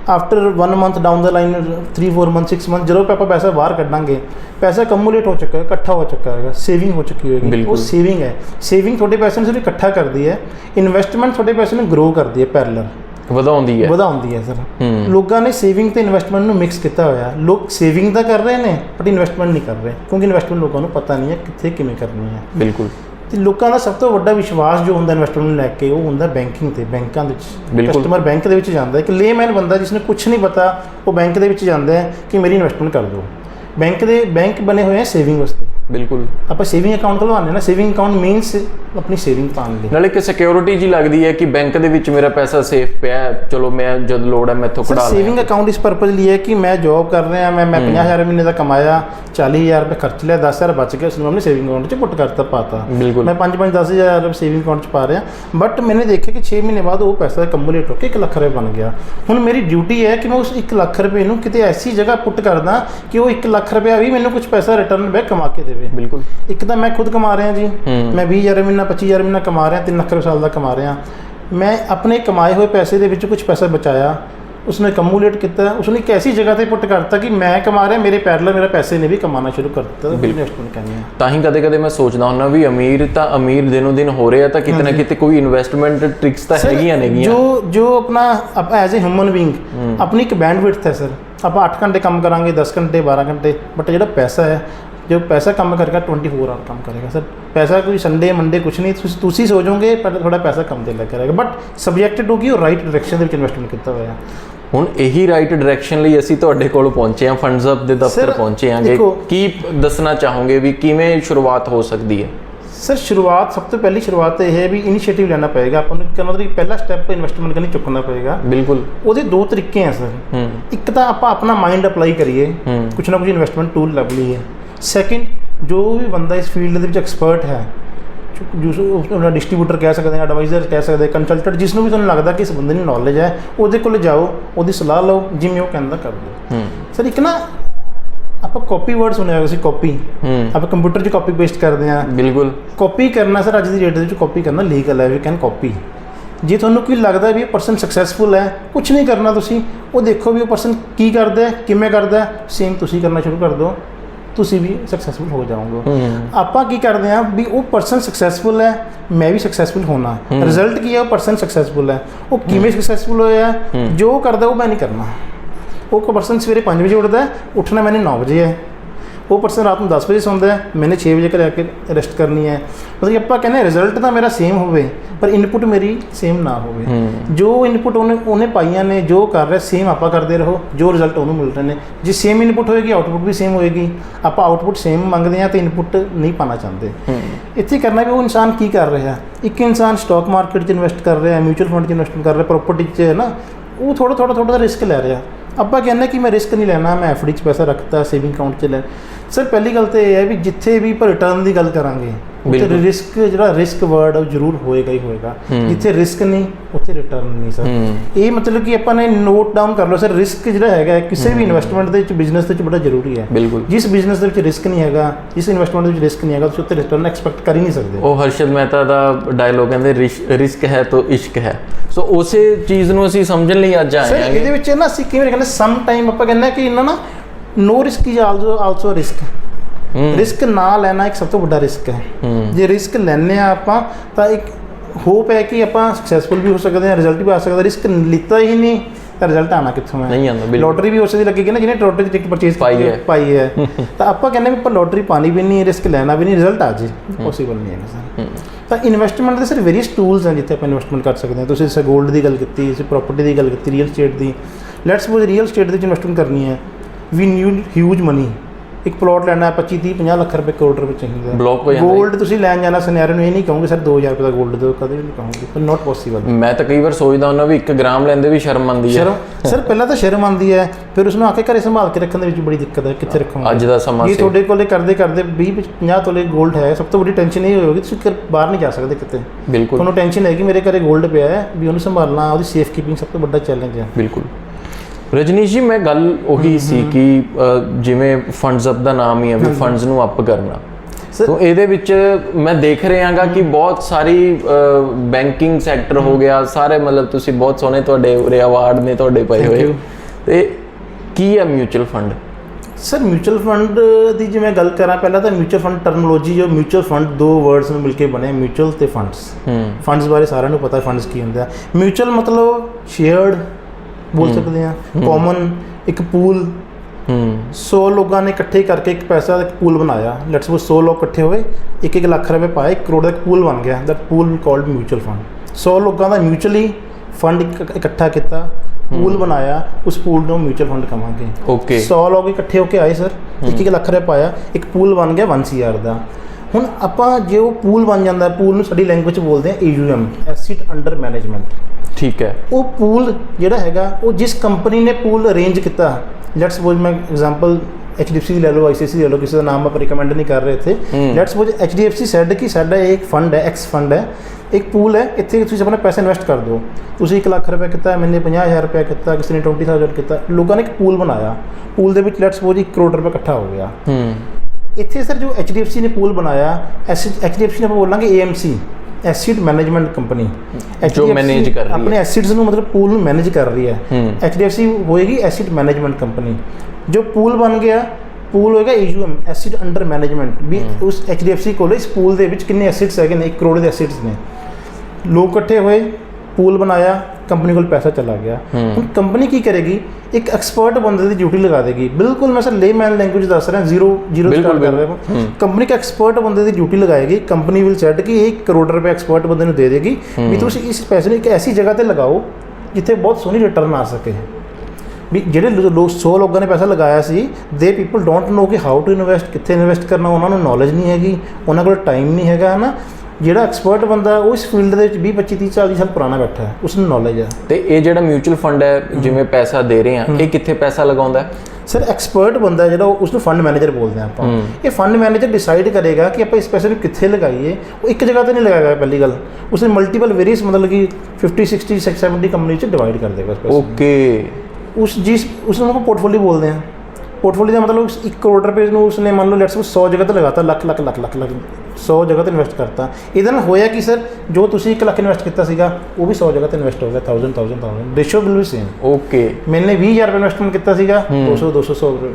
after 1 month down the line 3 4 month 6 month ਜਦੋਂ ਆਪਾਂ ਪੈਸਾ ਬਾਹਰ ਕੱਢਾਂਗੇ ਪੈਸਾ ਕਮੂਲੇਟ ਹੋ ਚੁੱਕਾ ਹੈ ਇਕੱਠਾ ਹੋ ਚੁੱਕਾ ਹੈਗਾ ਸੇਵਿੰਗ ਹੋ ਚੁੱਕੀ ਹੋਏਗੀ। ਉਹ ਸੇਵਿੰਗ ਹੈ। ਸੇਵਿੰਗ ਤੁਹਾਡੇ ਪੈਸੇ ਨੂੰ ਸਿਰਫ ਇਕੱਠਾ ਕਰਦੀ ਹੈ ਇਨਵੈਸਟਮੈਂਟ ਤੁਹਾਡੇ ਪੈਸੇ ਨੂੰ ਗਰੋ ਕਰਦੀ ਹੈ ਪੈਰਲਲ
ਵਧਾਉਂਦੀ ਹੈ।
ਵਧਾਉਂਦੀ ਹੈ ਸਰ। ਲੋਕਾਂ ਨੇ ਸੇਵਿੰਗ ਤੇ ਇਨਵੈਸਟਮੈਂਟ ਨੂੰ ਮਿਕਸ ਕੀਤਾ ਹੋਇਆ। ਲੋਕ ਸੇਵਿੰਗ ਤਾਂ ਕਰ ਰਹੇ ਨੇ ਬਟ ਇਨਵੈਸਟਮੈਂਟ ਨਹੀਂ ਕਰ ਰਹੇ। ਕਿਉਂਕਿ ਇਨਵੈਸਟਮੈਂਟ ਲੋਕਾਂ ਨੂੰ ਪਤਾ ਨਹੀਂ ਹੈ ਕਿੱਥੇ ਕਿਵੇਂ ਕਰਨੀ ਹੈ।
ਬਿਲਕੁਲ।
ਤੇ ਲੋਕਾਂ ਦਾ ਸਭ ਤੋਂ ਵੱਡਾ ਵਿਸ਼ਵਾਸ ਜੋ ਹੁੰਦਾ ਇਨਵੈਸਟਮੈਂਟ ਨੂੰ ਲੈ ਕੇ ਉਹ ਹੁੰਦਾ ਬੈਂਕਿੰਗ ਤੇ ਬੈਂਕਾਂ ਦੇ ਵਿੱਚ। ਕਸਟਮਰ ਬੈਂਕ ਦੇ ਵਿੱਚ ਜਾਂਦਾ ਹੈ। ਲੇਮੈਨ ਬੰਦਾ ਜਿਸ ਨੂੰ ਕੁਝ ਨਹੀਂ ਪਤਾ ਉਹ ਬੈਂਕ ਦੇ ਵਿੱਚ ਜਾਂਦਾ ਹੈ ਕਿ ਮੇਰੀ ਇਨਵੈਸਟਮੈਂਟ ਕਰ ਦਿਓ। ਬੈਂਕ ਦੇ ਬੈਂਕ ਬਣੇ ਹੋਏ ਆ ਸੇਵਿੰਗ ਵਾਸਤੇ।
ਬਿਲਕੁਲ।
ਆਪਾਂ ਸੇਵਿੰਗ ਅਕਾਊਂਟ ਖੁਲਵਾਉਂਦੇ ਨਾ ਸੇਵਿੰਗ ਅਕਾਊਂਟ ਮੀਨਸ ਆਪਣੀ ਸੇਵਿੰਗ ਪਾਉਣ ਲਈ।
ਨਾਲੇ ਇੱਕ ਸਿਕਿਉਰਿਟੀ ਜੀ ਲੱਗਦੀ ਹੈ ਕਿ ਬੈਂਕ ਦੇ ਵਿੱਚ ਮੇਰਾ ਪੈਸਾ ਸੇਫ ਪਿਆ ਹੈ ਚਲੋ ਮੈਂ ਜਦ ਲੋੜ ਹੈ ਮੈਥੋਂ ਕਢਾ ਲਾਂ
ਸੇਵਿੰਗ ਅਕਾਊਂਟ ਇਸ ਪਰਪਸ ਲਈ ਹੈ ਕਿ ਮੈਂ ਜੌਬ ਕਰ ਰਿਹਾ ਮੈਂ ਮੈਂ 50000 ਮਹੀਨੇ ਦਾ ਕਮਾਇਆ 40000 ਰੁਪਏ ਖਰਚ ਲਿਆ 10000 ਬਚ ਗਿਆ ਉਸ ਨੂੰ ਆਪਣੇ ਸੇਵਿੰਗ ਅਕਾਊਂਟ 'ਚ ਪੁੱਟ ਕਰਤਾ ਪਾਤਾ।
ਬਿਲਕੁਲ।
ਮੈਂ 5 5 10000 ਰੁਪਏ ਸੇਵਿੰਗ ਅਕਾਊਂਟ 'ਚ ਪਾ ਰਿਹਾ ਬਟ ਮੈंने ਦੇਖਿਆ ਕਿ 6 ਮਹੀਨੇ ਬਾਅਦ ਉਹ ਪੈਸਾ ਕੰਪਲੀਟ ਹੋ ਕੇ 1 ਲੱਖ ਰੁਪਏ ਬਣ ਗਿਆ। ਹੁਣ ਮੇਰੀ ਡਿਊਟੀ ਹੈ ਕਿ ਮੈਂ ਉਸ 1 ਲੱਖ ਰੁਪਏ ਨੂੰ ਕਿਤੇ ਐਸੀ ਜਗ੍ਹਾ ਪੁੱਟ ਕਰਦਾ ਕਿ ਉਹ 1 ਲੱਖ ਰੁਪਏ ਵੀ ਮੈਨੂੰ ਕੁਝ ਪੈਸਾ ਰਿਟਰਨ ਬੈਕ ਕਮਾ ਕੇ ਦੇਵੇ।
ਬਿਲਕੁਲ।
ਇੱਕ ਤਾਂ ਮੈਂ ਖੁਦ ਕਮਾ ਰਿਹਾ ਜੀ।
ਹੂੰ।
ਮੈਂ 20000 ਮਹੀਨਾ 25000 ਮਹੀਨਾ ਕਮਾ ਰਿਹਾ 3 ਲੱਖ ਸਾਲ ਦਾ ਕਮਾ ਰਿਹਾ। ਮੈਂ ਆਪਣੇ ਕਮਾਏ ਹੋਏ ਪੈਸੇ ਦੇ ਵਿੱਚ ਕੁਝ ਪੈਸਾ ਬਚਾਇਆ। ਉਸਨੇ ਕਮੂਲੇਟ ਕੀਤਾ। ਉਸ ਨੂੰ ਇੱਕ ਐਸੀ ਜਗ੍ਹਾ ਤੇ ਪੁੱਟ ਕਰਤਾ ਕਿ ਮੈਂ ਕਮਾ ਰਿਹਾ ਮੇਰੇ ਪੈਰਲਲ ਮੇਰਾ ਪੈਸੇ ਨੇ ਵੀ ਕਮਾਉਣਾ ਸ਼ੁਰੂ ਕਰ ਦਿੱਤਾ ਇਨਵੈਸਟਮੈਂਟ ਕਹਿੰਦੇ ਆ।
ਤਾਂ ਹੀ ਕਦੇ ਕਦੇ ਮੈਂ ਸੋਚਦਾ ਹੁੰਦਾ ਵੀ ਅਮੀਰ ਤਾਂ ਅਮੀਰ ਦਿਨੋਂ ਦਿਨ ਹੋ ਰਹੇ ਤਾਂ ਕਿਤੇ ਨਾ ਕਿਤੇ ਕੋਈ ਇਨਵੈਸਟਮੈਂਟ ਟ੍ਰਿਕਸ ਤਾਂ ਹੈਗੀਆਂ ਨੇਗੀਆਂ।
ਜੋ ਜੋ ਆਪਣਾ ਆਪਾਂ ਐਜ਼ ਅ ਹਿਊਮਨ ਬੀਇੰਗ ਆਪਣੀ ਇੱਕ ਬੈਂਡਵਿਡਥ ਹੈ ਸਰ ਆਪਾਂ 8 ਘੰਟੇ ਕੰਮ ਕਰਾਂਗੇ 10 ਘੰਟੇ 12 ਘੰਟੇ ਬਟ ਜਿਹੜਾ ਪੈਸਾ ਹੈ ਜੋ ਪੈਸਾ ਕੰਮ ਕਰੇਗਾ 24 ਆਵਰ ਕੰਮ ਕਰੇਗਾ। ਸਰ ਪੈਸਾ ਕੋਈ ਸੰਡੇ ਮੰਡੇ ਕੁਝ ਨਹੀਂ ਤੁਸੀਂ ਤੁਸੀਂ ਸੋਚੋਗੇ ਪਰ ਥੋੜਾ ਪੈਸਾ ਕੰਮ ਤੇ ਲੱਗ ਕਰੇਗਾ ਬਟ ਸਬਜੈਕਟਡ ਹੋ ਕਿ ਉਹ ਰਾਈਟ ਡਾਇਰੈਕਸ਼ਨ ਦੇ ਵਿੱਚ ਇਨਵੈਸਟਮੈਂਟ ਕੀਤਾ ਹੋਇਆ
ਹੁਣ ਇਹੀ ਰਾਈਟ ਡਾਇਰੈਕਸ਼ਨ ਲਈ ਅਸੀਂ ਤੁਹਾਡੇ ਕੋਲ ਪਹੁੰਚੇ ਹਾਂ ਫੰਡਸ ਅਪ ਦੇ ਦਫ਼ਤਰ ਪਹੁੰਚੇ
ਦੇਖੋ-
ਕੀ ਦੱਸਣਾ ਚਾਹੋਗੇ ਵੀ ਕਿਵੇਂ ਸ਼ੁਰੂਆਤ ਹੋ ਸਕਦੀ ਹੈ?
ਸਰ ਸ਼ੁਰੂਆਤ ਸਭ ਤੋਂ ਪਹਿਲੀ ਸ਼ੁਰੂਆਤ ਇਹ ਹੈ ਵੀ ਇਨੀਸ਼ੀਏਟਿਵ ਲੈਣਾ ਪਏਗਾ। ਆਪਾਂ ਨੂੰ ਕਹਿੰਦਾ ਕਿ ਪਹਿਲਾ ਸਟੈਪ ਇਨਵੈਸਟਮੈਂਟ ਕਰਨੀ ਚੁੱਕਣਾ ਪਏਗਾ।
ਬਿਲਕੁਲ।
ਉਹਦੇ ਦੋ ਤਰੀਕੇ ਆ ਸਰ ਇੱਕ ਤਾਂ ਆਪਾਂ ਆਪਣਾ ਮਾਈਂਡ ਅਪਲਾਈ ਕਰੀਏ। ਕੁਝ ਨਾ ਕੁਝ ਇਨਵੈਸਟਮੈਂਟ ਟੂਲ ਲੱਭ ਲਈਏ ਸੈਕਿੰਡ ਜੋ ਵੀ ਬੰਦਾ ਇਸ ਫੀਲਡ ਦੇ ਵਿੱਚ ਐਕਸਪਰਟ ਹੈ ਜਿਸ ਉਹਦਾ ਡਿਸਟ੍ਰੀਬਿਊਟਰ ਕਹਿ ਸਕਦੇ ਆ ਐਡਵਾਈਜ਼ਰ ਕਹਿ ਸਕਦੇ ਕੰਸਲਟੈਂਟ ਜਿਸ ਨੂੰ ਵੀ ਤੁਹਾਨੂੰ ਲੱਗਦਾ ਕਿ ਇਸ ਬੰਦੇ ਨੂੰ ਨੌਲੇਜ ਹੈ ਉਹਦੇ ਕੋਲ ਜਾਓ ਉਹਦੀ ਸਲਾਹ ਲਓ ਜਿਵੇਂ ਉਹ ਕਹਿੰਦਾ ਕਰ ਦਿਓ
ਹੂੰ।
ਸਰ ਇੱਕ ਨਾ ਆਪਾਂ ਕਾਪੀ ਵਰਡ ਸੁਣਿਆ ਹੋਇਆ ਸੀ ਕਾਪੀ ਆਪਾਂ ਕੰਪਿਊਟਰ 'ਚ ਕਾਪੀ ਪੇਸਟ ਕਰਦੇ ਆ
ਬਿਲਕੁਲ।
ਕਾਪੀ ਕਰਨਾ ਸਰ ਅੱਜ ਦੀ ਡੇਟ ਦੇ ਵਿੱਚ ਕਾਪੀ ਕਰਨਾ ਲੀਗਲ ਹੈ ਵੀ ਕੈਨ ਕਾਪੀ ਜੇ ਤੁਹਾਨੂੰ ਕੋਈ ਲੱਗਦਾ ਵੀ ਇਹ ਪਰਸਨ ਸਕਸੈਸਫੁਲ ਹੈ ਕੁਝ ਨਹੀਂ ਕਰਨਾ ਤੁਸੀਂ ਉਹ ਦੇਖੋ ਵੀ ਉਹ ਪਰਸਨ ਕੀ ਕਰਦਾ ਹੈ ਕਿਵੇਂ ਕਰਦਾ ਹੈ ਸੇਮ ਤੁਸੀਂ ਕਰਨਾ ਸ਼ੁਰੂ ਕਰ ਦਿਓ। ਤੁਸੀਂ ਵੀ ਸਕਸੈਸਫੁਲ ਹੋ ਜਾਓਗੇ। ਆਪਾਂ ਕੀ ਕਰਦੇ ਹਾਂ ਵੀ ਉਹ ਪਰਸਨ ਸਕਸੈਸਫੁਲ ਹੈ ਮੈਂ ਵੀ ਸਕਸੈਸਫੁਲ ਹੋਣਾ। ਰਿਜ਼ਲਟ ਕੀ ਹੈ ਉਹ ਪਰਸਨ ਸਕਸੈਸਫੁਲ ਹੈ। ਉਹ ਕਿਵੇਂ ਸਕਸੈਸਫੁਲ ਹੋਇਆ? ਜੋ ਕਰਦਾ ਉਹ ਮੈਂ ਨਹੀਂ ਕਰਨਾ। ਉਹ ਕੋ ਪਰਸਨ ਸਵੇਰੇ 5 ਵਜੇ ਉੱਠਦਾ ਹੈ, ਉੱਠਣਾ ਮੈंने 9 ਵਜੇ ਹੈ। ਉਹ ਪਰਸਨ ਰਾਤ ਨੂੰ 10 ਵਜੇ ਸੌਂਦਾ ਹੈ ਮੈंने 6 ਵਜੇ ਘਰੇ ਆ ਕੇ ਰੈਸਟ ਕਰਨੀ ਹੈ। ਮਤਲਬ ਆਪਾਂ ਕਹਿੰਦੇ ਰਿਜ਼ਲਟ ਤਾਂ ਮੇਰਾ ਸੇਮ ਹੋਵੇ ਪਰ ਇਨਪੁਟ ਮੇਰੀ ਸੇਮ ਨਾ ਹੋਵੇ।
ਹੂੰ।
ਜੋ ਇਨਪੁਟ ਉਹਨੇ ਉਹਨੇ ਪਾਈਆਂ ਨੇ ਜੋ ਕਰ ਰਿਹਾ ਸੇਮ ਆਪਾਂ ਕਰਦੇ ਰਹੋ ਜੋ ਰਿਜ਼ਲਟ ਉਹਨੂੰ ਮਿਲ ਰਹੇ ਨੇ। ਜੇ ਸੇਮ ਇਨਪੁਟ ਹੋਏਗੀ ਆਊਟਪੁੱਟ ਵੀ ਸੇਮ ਹੋਏਗੀ। ਆਪਾਂ ਆਊਟਪੁੱਟ ਸੇਮ ਮੰਗਦੇ ਹਾਂ ਤੇ ਇਨਪੁਟ ਨਹੀਂ ਪਾਣਾ ਚਾਹੁੰਦੇ।
ਹੂੰ।
ਇੱਥੇ ਕਰਨਾ ਵੀ ਉਹ ਇਨਸਾਨ ਕੀ ਕਰ ਰਿਹਾ ਇੱਕ ਇਨਸਾਨ ਸਟਾਕ ਮਾਰਕੀਟ 'ਚ ਇਨਵੈਸਟ ਕਰ ਰਿਹਾ ਮਿਊਚੁਅਲ ਫੰਡ 'ਚ ਇਨਵੈਸਟ ਕਰ ਰਿਹਾ ਪ੍ਰਾਪਰਟੀ 'ਚ ਹੈ ਨਾ ਉਹ ਥੋੜਾ ਥੋੜਾ ਥੋੜਾ ਰਿਸਕ ਲੈ ਰਿਹਾ। ਆਪਾਂ ਕਹਿੰਦੇ ਕਿ ਮੈਂ ਰਿਸਕ ਨਹੀਂ ਲੈਣਾ, ਮੈਂ ਐਫਡੀ 'ਚ ਪੈਸਾ ਰੱਖਤਾ ਸੇਵਿੰਗ ਅਕਾਊਂਟ 'ਚ ਲੈ ਸਰ ਪਹਿਲੀ ਗੱਲ ਤਾਂ ਇਹ ਹੈ ਵੀ ਜਿੱਥੇ ਵੀ ਆਪਾਂ ਰਿਟਰਨ ਦੀ ਗੱਲ ਕਰਾਂਗੇ ਉੱਥੇ। ਰਿਸਕ ਜਿਹੜਾ ਰਿਸਕ ਵਰਡ ਉਹ ਜ਼ਰੂਰ ਹੋਏਗਾ ਹੀ ਹੋਏਗਾ। ਜਿੱਥੇ ਰਿਸਕ ਨਹੀਂ ਉੱਥੇ ਰਿਟਰਨ ਨਹੀਂ ਸਰ। ਇਹ ਮਤਲਬ ਕਿ ਆਪਾਂ ਨੇ ਨੋਟ ਡਾਊਨ ਕਰ ਲਓ ਸਰ ਰਿਸਕ ਜਿਹੜਾ ਹੈਗਾ ਕਿਸੇ ਵੀ ਇਨਵੈਸਟਮੈਂਟ ਦੇ ਵਿੱਚ ਬਿਜ਼ਨਸ ਦੇ ਵਿੱਚ ਬੜਾ ਜ਼ਰੂਰੀ ਹੈ। ਜਿਸ ਬਿਜ਼ਨਸ ਦੇ ਵਿੱਚ ਰਿਸਕ ਨਹੀਂ ਹੈਗਾ ਜਿਸ ਇਨਵੈਸਟਮੈਂਟ ਦੇ ਵਿੱਚ ਰਿਸਕ ਨਹੀਂ ਹੈਗਾ ਤੁਸੀਂ ਉੱਤੇ ਰਿਟਰਨ ਐਕਸਪੈਕਟ ਕਰ ਹੀ ਨਹੀਂ ਸਕਦੇ।
ਉਹ ਹਰਸ਼ਦ ਮਹਿਤਾ ਦਾ ਡਾਇਲੋਗ ਕਹਿੰਦੇ ਰਿਸਕ ਹੈ ਤਾਂ ਇਸ਼ਕ ਹੈ। ਸੋ ਉਸੇ ਚੀਜ਼ ਨੂੰ ਅਸੀਂ ਸਮਝਣ ਲਈ ਅੱਜ
ਸਰ
ਆਏ
ਇਹਦੇ
ਹਾਂ
ਵਿੱਚ ਨਾ ਅਸੀਂ ਕਿਵੇਂ ਕਹਿੰਦੇ ਸਮ ਟਾਈਮ ਆਪਾਂ ਕਹਿੰਦੇ ਕਿ ਇਹਨਾਂ ਨਾ no risk is also also
risk
risk ਨਾ ਲੈਣਾ ਇੱਕ ਸਭ ਤੋਂ ਵੱਡਾ ਰਿਸਕ ਹੈ ਜੇ ਰਿਸਕ ਲੈਣੇ ਆ ਆਪਾਂ ਤਾਂ ਇੱਕ ਹੋਪ ਹੈ ਕਿ ਆਪਾਂ ਸਕਸੈਸਫੁਲ ਵੀ ਹੋ ਸਕਦੇ ਹਾਂ ਰਿਜ਼ਲਟ ਵੀ ਆ ਸਕਦਾ ਰਿਸਕ ਲਿੱਤਾ ਹੀ ਨਹੀਂ ਤਾਂ ਰਿਜ਼ਲਟ ਆਣਾ ਕਿੱਥੋਂ ਹੈ
ਨਹੀਂ ਆਉਂਦਾ ਬਿਲਕੁਲ
ਲੋਟਰੀ ਵੀ ਉਸੇ ਦੀ ਲੱਗੇਗੀ ਨਾ ਜਿਹਨੇ ਲੋਟਰੀ ਦੀ ਟਿਕਟ ਪਰਚੇਸ
ਪਾਈ ਹੈ।
ਪਾਈ ਹੈ ਤਾਂ ਆਪਾਂ ਕਹਿੰਦੇ ਵੀ ਆਪਾਂ ਲੋਟਰੀ ਪਾਣੀ ਵੀ ਨਹੀਂ ਰਿਸਕ ਲੈਣਾ ਵੀ ਨਹੀਂ ਰਿਜ਼ਲਟ ਆ ਜੇ ਪੋਸੀਬਲ ਨਹੀਂ ਹੈ ਸਰ ਤਾਂ ਇਨਵੈਸਟਮੈਂਟ ਦੇ ਸਰ ਵੇਰੀਅਸ ਟੂਲਸ ਹਨ ਜਿੱਥੇ ਆਪਾਂ ਇਨਵੈਸਟਮੈਂਟ ਕਰ ਸਕਦੇ ਹਾਂ ਤੁਸੀਂ ਸ 골ਡ ਦੀ ਗੱਲ ਕੀਤੀ ਤੁਸੀਂ ਪ੍ਰਾਪਰਟੀ ਦੀ ਗੱਲ ਕੀਤੀ ਰੀਅਲ ਸਟੇਟ ਦੀ ਲੈਟਸ ਸਪੋਜ਼ ਰੀਅਲ ਸਟੇਟ ਦੇ ਵਿੱਚ ਇਨਵੈਸਟਮੈਂਟ ਕਰਨੀ ਹੈ ਵੀ ਨੀਡ ਹਿਊਜ ਮਨੀ ਇੱਕ ਪਲਾਟ ਲੈਣਾ 25 30 50 ਲੱਖ ਰੁਪਏ ਕਰੋੜ ਰੁਪਏ ਚਾਹੀਦਾ
ਬਲੌਕ ਹੋ ਜਾਂਦਾ ਹੈ।
ਤੁਸੀਂ ਲੈਣ ਜਾਣਾ ਸਿਨੈਰੀਓ ਨੂੰ ਇਹ ਨਹੀਂ ਕਹੋਗੇ ਸਰ 2000 ਰੁਪਏ ਦਾ 골ਡ ਦਿਓ। ਕਦੇ ਨਹੀਂ ਕਹੋਗੇ। ਪਰ ਨਾਟ ਪੋਸੀਬਲ
ਮੈਂ ਤਾਂ ਕਈ ਵਾਰ ਸੋਚਦਾ ਹੁੰਦਾ ਵੀ 1 ਗ੍ਰਾਮ ਲੈਂਦੇ ਵੀ ਸ਼ਰਮ ਆਉਂਦੀ ਹੈ।
ਸਰ ਪਹਿਲਾਂ ਤਾਂ ਸ਼ਰਮ ਆਉਂਦੀ ਹੈ ਫਿਰ ਉਸ ਨੂੰ ਆ ਕੇ ਘਰੇ ਸੰਭਾਲ ਕੇ ਰੱਖਣ ਦੇ ਵਿੱਚ ਬੜੀ ਦਿੱਕਤ ਹੈ ਕਿੱਥੇ ਰੱਖਾਂਗੇ?
ਅੱਜ ਦਾ ਸਮਾਂ
ਜੇ
ਸੀ।
ਤੁਹਾਡੇ ਕੋਲੇ ਕਰਦੇ ਕਰਦੇ 20 50 ਤੋਲੇ 골ਡ ਹੈ ਸਭ ਤੋਂ ਵੱਡੀ ਟੈਨਸ਼ਨ ਇਹ ਹੋਏਗੀ ਤੁਸੀਂ ਘਰ ਬਾਹਰ ਨਹੀਂ ਜਾ ਸਕਦੇ ਕਿਤੇ। ਤੁਹਾਨੂੰ ਟੈਨਸ਼ਨ ਹੈ ਮੇਰੇ ਘਰੇ 골ਡ ਪਿਆ ਹੈ ਵੀ ਉਹਨੂੰ ਸੰਭਾਲਣਾ ਉਹਦੀ ਸੇਫ ਕੀਪਿੰਗ ਸਭ ਤੋਂ ਵੱਡਾ ਚੈਲੰਜ ਹੈ।
ਬਿਲਕੁਲ। ਰਜਨੀਸ਼ ਜੀ ਮੈਂ ਗੱਲ ਉਹੀ ਸੀ ਕਿ ਜਿਵੇਂ ਫੰਡਸ ਅਪ ਦਾ ਨਾਮ ਹੀ ਹੈ ਵੀ ਫੰਡਸ ਨੂੰ ਅਪ ਕਰਨਾ। ਸੋ ਇਹਦੇ ਵਿੱਚ ਮੈਂ ਦੇਖ ਰਿਹਾਗਾ ਕਿ ਬਹੁਤ ਸਾਰੀ ਬੈਂਕਿੰਗ ਸੈਕਟਰ ਹੋ ਗਿਆ ਸਾਰੇ ਮਤਲਬ ਤੁਸੀਂ ਬਹੁਤ ਸੋਹਣੇ ਤੁਹਾਡੇ ਉਰੇ ਅਵਾਰਡ ਨੇ ਤੁਹਾਡੇ ਪਏ ਹੋਏ. ਤੇ ਕੀ ਹੈ mutual fund
sir mutual fund ਦੀ ਜੇ ਮੈਂ ਗੱਲ ਕਰਾਂ ਪਹਿਲਾਂ ਤਾਂ ਮਿਊਚੁਅਲ ਫੰਡ ਟਰਮੋਲੋਜੀ ਜੋ ਮਿਊਚੁਅਲ ਫੰਡ ਦੋ ਵਰਡਸ ਨੂੰ ਮਿਲ ਕੇ ਬਣੇ ਮਿਊਚੁਅਲ ਤੇ ਫੰਡਸ ਫੰਡਸ ਬਾਰੇ ਸਾਰਿਆਂ ਨੂੰ ਪਤਾ ਫੰਡਸ ਕੀ ਹੁੰਦਾ ਮਿਊਚੁਅਲ ਮਤਲਬ ਸ਼ੇਅਰਡ ਬੋਲ ਸਕਦੇ ਆ ਕਾਮਨ ਇੱਕ ਪੂਲ
ਹੂੰ।
100 ਲੋਕਾਂ ਨੇ ਇਕੱਠੇ ਕਰਕੇ ਇੱਕ ਪੈਸਾ ਦਾ ਇੱਕ ਪੂਲ ਬਣਾਇਆ। ਲੈਟਸ ਸਪੋਜ਼ 100 ਲੋਕ ਇਕੱਠੇ ਹੋਏ 1-1 ਲੱਖ ਰੁਪਏ ਪਾਏ ਇੱਕ ਕਰੋੜ ਦਾ ਇੱਕ ਪੂਲ ਬਣ ਗਿਆ। That pool called mutual fund 100 ਲੋਕਾਂ ਦਾ ਮਿਊਚੁਅਲੀ ਫੰਡ ਇਕੱਠਾ ਕੀਤਾ ਪੂਲ ਬਣਾਇਆ ਉਸ ਪੂਲ ਨੂੰ ਮਿਊਚੁਅਲ ਫੰਡ ਕਹਾਂਗੇ
ਓਕੇ
100 ਲੋਕ ਇਕੱਠੇ ਹੋ ਕੇ ਆਏ ਸਰ 1-1 ਲੱਖ ਰੁਪਏ ਪਾਇਆ ਇੱਕ ਪੂਲ ਬਣ ਗਿਆ 1 ਸੀਆਰ ਦਾ। ਹੁਣ ਆਪਾਂ ਜੇ ਉਹ ਪੂਲ ਬਣ ਜਾਂਦਾ ਪੂਲ ਨੂੰ ਸਾਡੀ ਲੈਂਗੁਏਜ ਬੋਲਦੇ ਆ ਏਯੂਐਮ ਐਸਿਡ ਅੰਡਰ ਮੈਨੇਜਮੈਂਟ
ਠੀਕ ਹੈ।
ਉਹ ਪੂਲ ਜਿਹੜਾ ਹੈਗਾ ਉਹ ਜਿਸ ਕੰਪਨੀ ਨੇ ਪੂਲ ਅਰੇਂਜ ਕੀਤਾ ਲੈਟਸ ਸਪੋਜ਼ ਮੈਂ ਐਗਜ਼ਾਮਪਲ HDFC ਦੀ ਲੈ ਲਓ ICICI ਦੀ ਲੈ ਲਓ ਕਿਸੇ ਦਾ ਨਾਮ ਆਪਾਂ ਰਿਕਮੈਂਡ ਨਹੀਂ ਕਰ ਰਹੇ ਇੱਥੇ। ਲੈਟਸ ਸਪੋਜ਼ HDFC ਸੈਡ ਕਿ ਸਾਡਾ ਇਹ ਇੱਕ ਫੰਡ ਹੈ ਐਕਸ ਫੰਡ ਹੈ ਇੱਕ ਪੂਲ ਹੈ ਇੱਥੇ ਤੁਸੀਂ ਆਪਣਾ ਪੈਸਾ ਇਨਵੈਸਟ ਕਰ ਦਿਓ। ਤੁਸੀਂ 1 ਲੱਖ ਰੁਪਏ ਕੀਤਾ ਮੈਨੇ 50000 ਰੁਪਏ ਕੀਤਾ ਕਿਸੇ ਨੇ 20000 ਕੀਤਾ ਲੋਕਾਂ ਨੇ ਇੱਕ ਪੂਲ ਬਣਾਇਆ। ਪੂਲ ਦੇ ਵਿੱਚ ਲੈਟਸ ਸਪੋਜ਼ 1 ਕਰੋੜ ਰੁਪਏ ਇਕੱਠਾ ਹੋ ਗਿਆ। ਇੱਥੇ ਸਰ ਜੋ HDFC ਨੇ ਪੂਲ ਬਣਾਇਆ HDFC ਨੇ ਆਪਾਂ ਬੋਲਾਂਗੇ AMC ਐਸਿਡ ਮੈਨੇਜਮੈਂਟ ਕੰਪਨੀ
ਜੋ manage ਕਰ ਰਹੀ ਹੈ।
ਆਪਣੇ ਐਸਿਡਸ ਨੂੰ ਮਤਲਬ ਪੂਲ ਨੂੰ ਮੈਨੇਜ ਕਰ ਰਹੀ ਹੈ। HDFC ਹੋਏਗੀ ਐਸਿਡ ਮੈਨੇਜਮੈਂਟ ਕੰਪਨੀ ਜੋ ਪੂਲ ਬਣ ਗਿਆ ਪੂਲ ਹੋਏਗਾ AUM ਐਸਿਡ ਅੰਡਰ ਮੈਨੇਜਮੈਂਟ ਵੀ ਉਸ HDFC ਕੋਲ ਇਸ ਪੂਲ ਦੇ ਵਿੱਚ ਕਿੰਨੇ ਐਸਿਡਸ ਹੈਗੇ ਨੇ? 1 ਕਰੋੜ ਦੇ ਐਸਿਡਸ ਨੇ। ਲੋਕ ਇਕੱਠੇ ਹੋਏ ਪੂਲ ਬਣਾਇਆ। ਕੰਪਨੀ ਕੋਲ ਪੈਸਾ ਚਲਾ ਗਿਆ। ਹੁਣ ਕੰਪਨੀ ਕੀ ਕਰੇਗੀ? ਇੱਕ ਐਕਸਪਰਟ ਬੰਦੇ ਦੀ ਡਿਊਟੀ ਲਗਾ ਦੇਗੀ। ਬਿਲਕੁਲ ਮੈਂ ਸਰ ਲੇਮੈਨ ਲੈਂਗੁਏਜ ਦੱਸ ਰਿਹਾ ਜ਼ੀਰੋ ਜ਼ੀਰੋ ਸਟਾਰਟ ਕਰ ਰਿਹਾ।
ਹੂੰ।
ਕੰਪਨੀ ਇੱਕ ਐਕਸਪਰਟ ਬੰਦੇ ਦੀ ਡਿਊਟੀ ਲਗਾਏਗੀ। ਕੰਪਨੀ ਵਿਲ ਸੈਟ ਕਿ 1 ਕਰੋੜ ਰੁਪਏ ਐਕਸਪਰਟ ਬੰਦੇ ਨੂੰ ਦੇ ਦੇਗੀ। ਵੀ ਤੁਸੀਂ ਇਸ ਪੈਸੇ ਨੂੰ ਇੱਕ ਐਸੀ ਜਗ੍ਹਾ ਤੇ ਲਗਾਓ ਜਿੱਥੇ ਬਹੁਤ ਸੋਹਣੀ ਰਿਟਰਨ ਆ ਸਕੇ। ਵੀ ਜਿਹੜੇ ਲੋਕ 100 ਲੋਕਾਂ ਨੇ ਪੈਸਾ ਲਗਾਇਆ ਸੀ ਦੇ ਪੀਪਲ ਡੋਂਟ ਨੋ ਕਿ ਹਾਊ ਟੂ ਇਨਵੈਸਟ ਕਿੱਥੇ ਇਨਵੈਸਟ ਕਰਨਾ ਉਹਨਾਂ ਨੂੰ ਨੌਲੇਜ ਨਹੀਂ ਹੈਗੀ ਉਹਨਾਂ ਕੋਲ ਟਾਈਮ ਨਹੀਂ ਹੈਗਾ ਹਨਾ? ਜਿਹੜਾ ਐਕਸਪਰਟ ਬੰਦਾ ਉਹ ਇਸ ਫੀਲਡ ਦੇ ਵਿੱਚ 20 25 30 40 ਸਾਲ ਪੁਰਾਣਾ ਬੈਠਾ ਹੈ ਉਸ ਨੂੰ ਨੌਲੇਜ ਹੈ।
ਤੇ ਇਹ ਜਿਹੜਾ ਮਿਊਚੁਅਲ ਫੰਡ ਹੈ ਜਿਵੇਂ ਪੈਸਾ ਦੇ ਰਹੇ ਆ ਇਹ ਕਿੱਥੇ ਪੈਸਾ ਲਗਾਉਂਦਾ ਹੈ?
ਸਰ ਐਕਸਪਰਟ ਬੰਦਾ ਜਿਹੜਾ ਉਹ- ਉਸਨੂੰ ਫੰਡ ਮੈਨੇਜਰ ਬੋਲਦੇ ਆ ਆਪਾਂ। ਇਹ ਫੰਡ ਮੈਨੇਜਰ ਡਿਸਾਈਡ ਕਰੇਗਾ ਕਿ ਆਪਾਂ ਇਸ ਪੈਸੇ ਨੂੰ ਕਿੱਥੇ ਲਗਾਈਏ। ਉਹ ਇੱਕ ਜਗ੍ਹਾ ਤੇ ਨਹੀਂ ਲਗਾਏਗਾ ਪਹਿਲੀ ਗੱਲ। ਉਸਨੇ ਮਲਟੀਪਲ ਵੇਰੀਅਸ ਮਤਲਬ ਕਿ 50 60 70 ਕੰਪਨੀ ਚ ਡਿਵਾਈਡ ਕਰ ਦੇਗਾ ਉਸ ਪੈਸੇ
ਓਕੇ
ਉਸ ਜਿਸ ਉਸ ਨੂੰ ਆਪਾਂ ਪੋਰਟਫੋਲੀਓ ਬੋਲਦੇ ਆ ਪੋਰਟਫੋਲੀਓ ਦਾ ਮਤਲਬ 1 ਕਰੋੜ ਰੁਪਏ ਨੂੰ ਉਸਨੇ ਮੰਨ ਲਓ ਲੈਟਸ 100 ਜਗ੍ਹਾ ਤੇ ਲਗਾਤਾ ਲੱਖ ਲੱਖ ਲੱਖ ਲੱਖ ਲੱਖ 100 ਜਗ੍ਹਾ ਤੇ ਇਨਵੈਸਟ ਕਰਤਾ। ਇਹਦੇ ਨਾਲ ਹੋਇਆ ਕੀ ਸਰ ਜੋ ਤੁਸੀਂ 1 ਲੱਖ ਇਨਵੈਸਟ ਕੀਤਾ ਸੀਗਾ ਉਹ ਵੀ 100 ਜਗ੍ਹਾ ਤੇ ਇਨਵੈਸਟ ਹੋ ਗਿਆ 1000 1000 1000 ਰੇਸ਼ੋ ਬਿਲ ਵੀ ਸੇਮ
ਓਕੇ
ਮੈਨੇ 20000 ਰੁਪਏ ਇਨਵੈਸਟਮੈਂਟ ਕੀਤਾ ਸੀਗਾ 200 200 100 ਰੁਪਏ।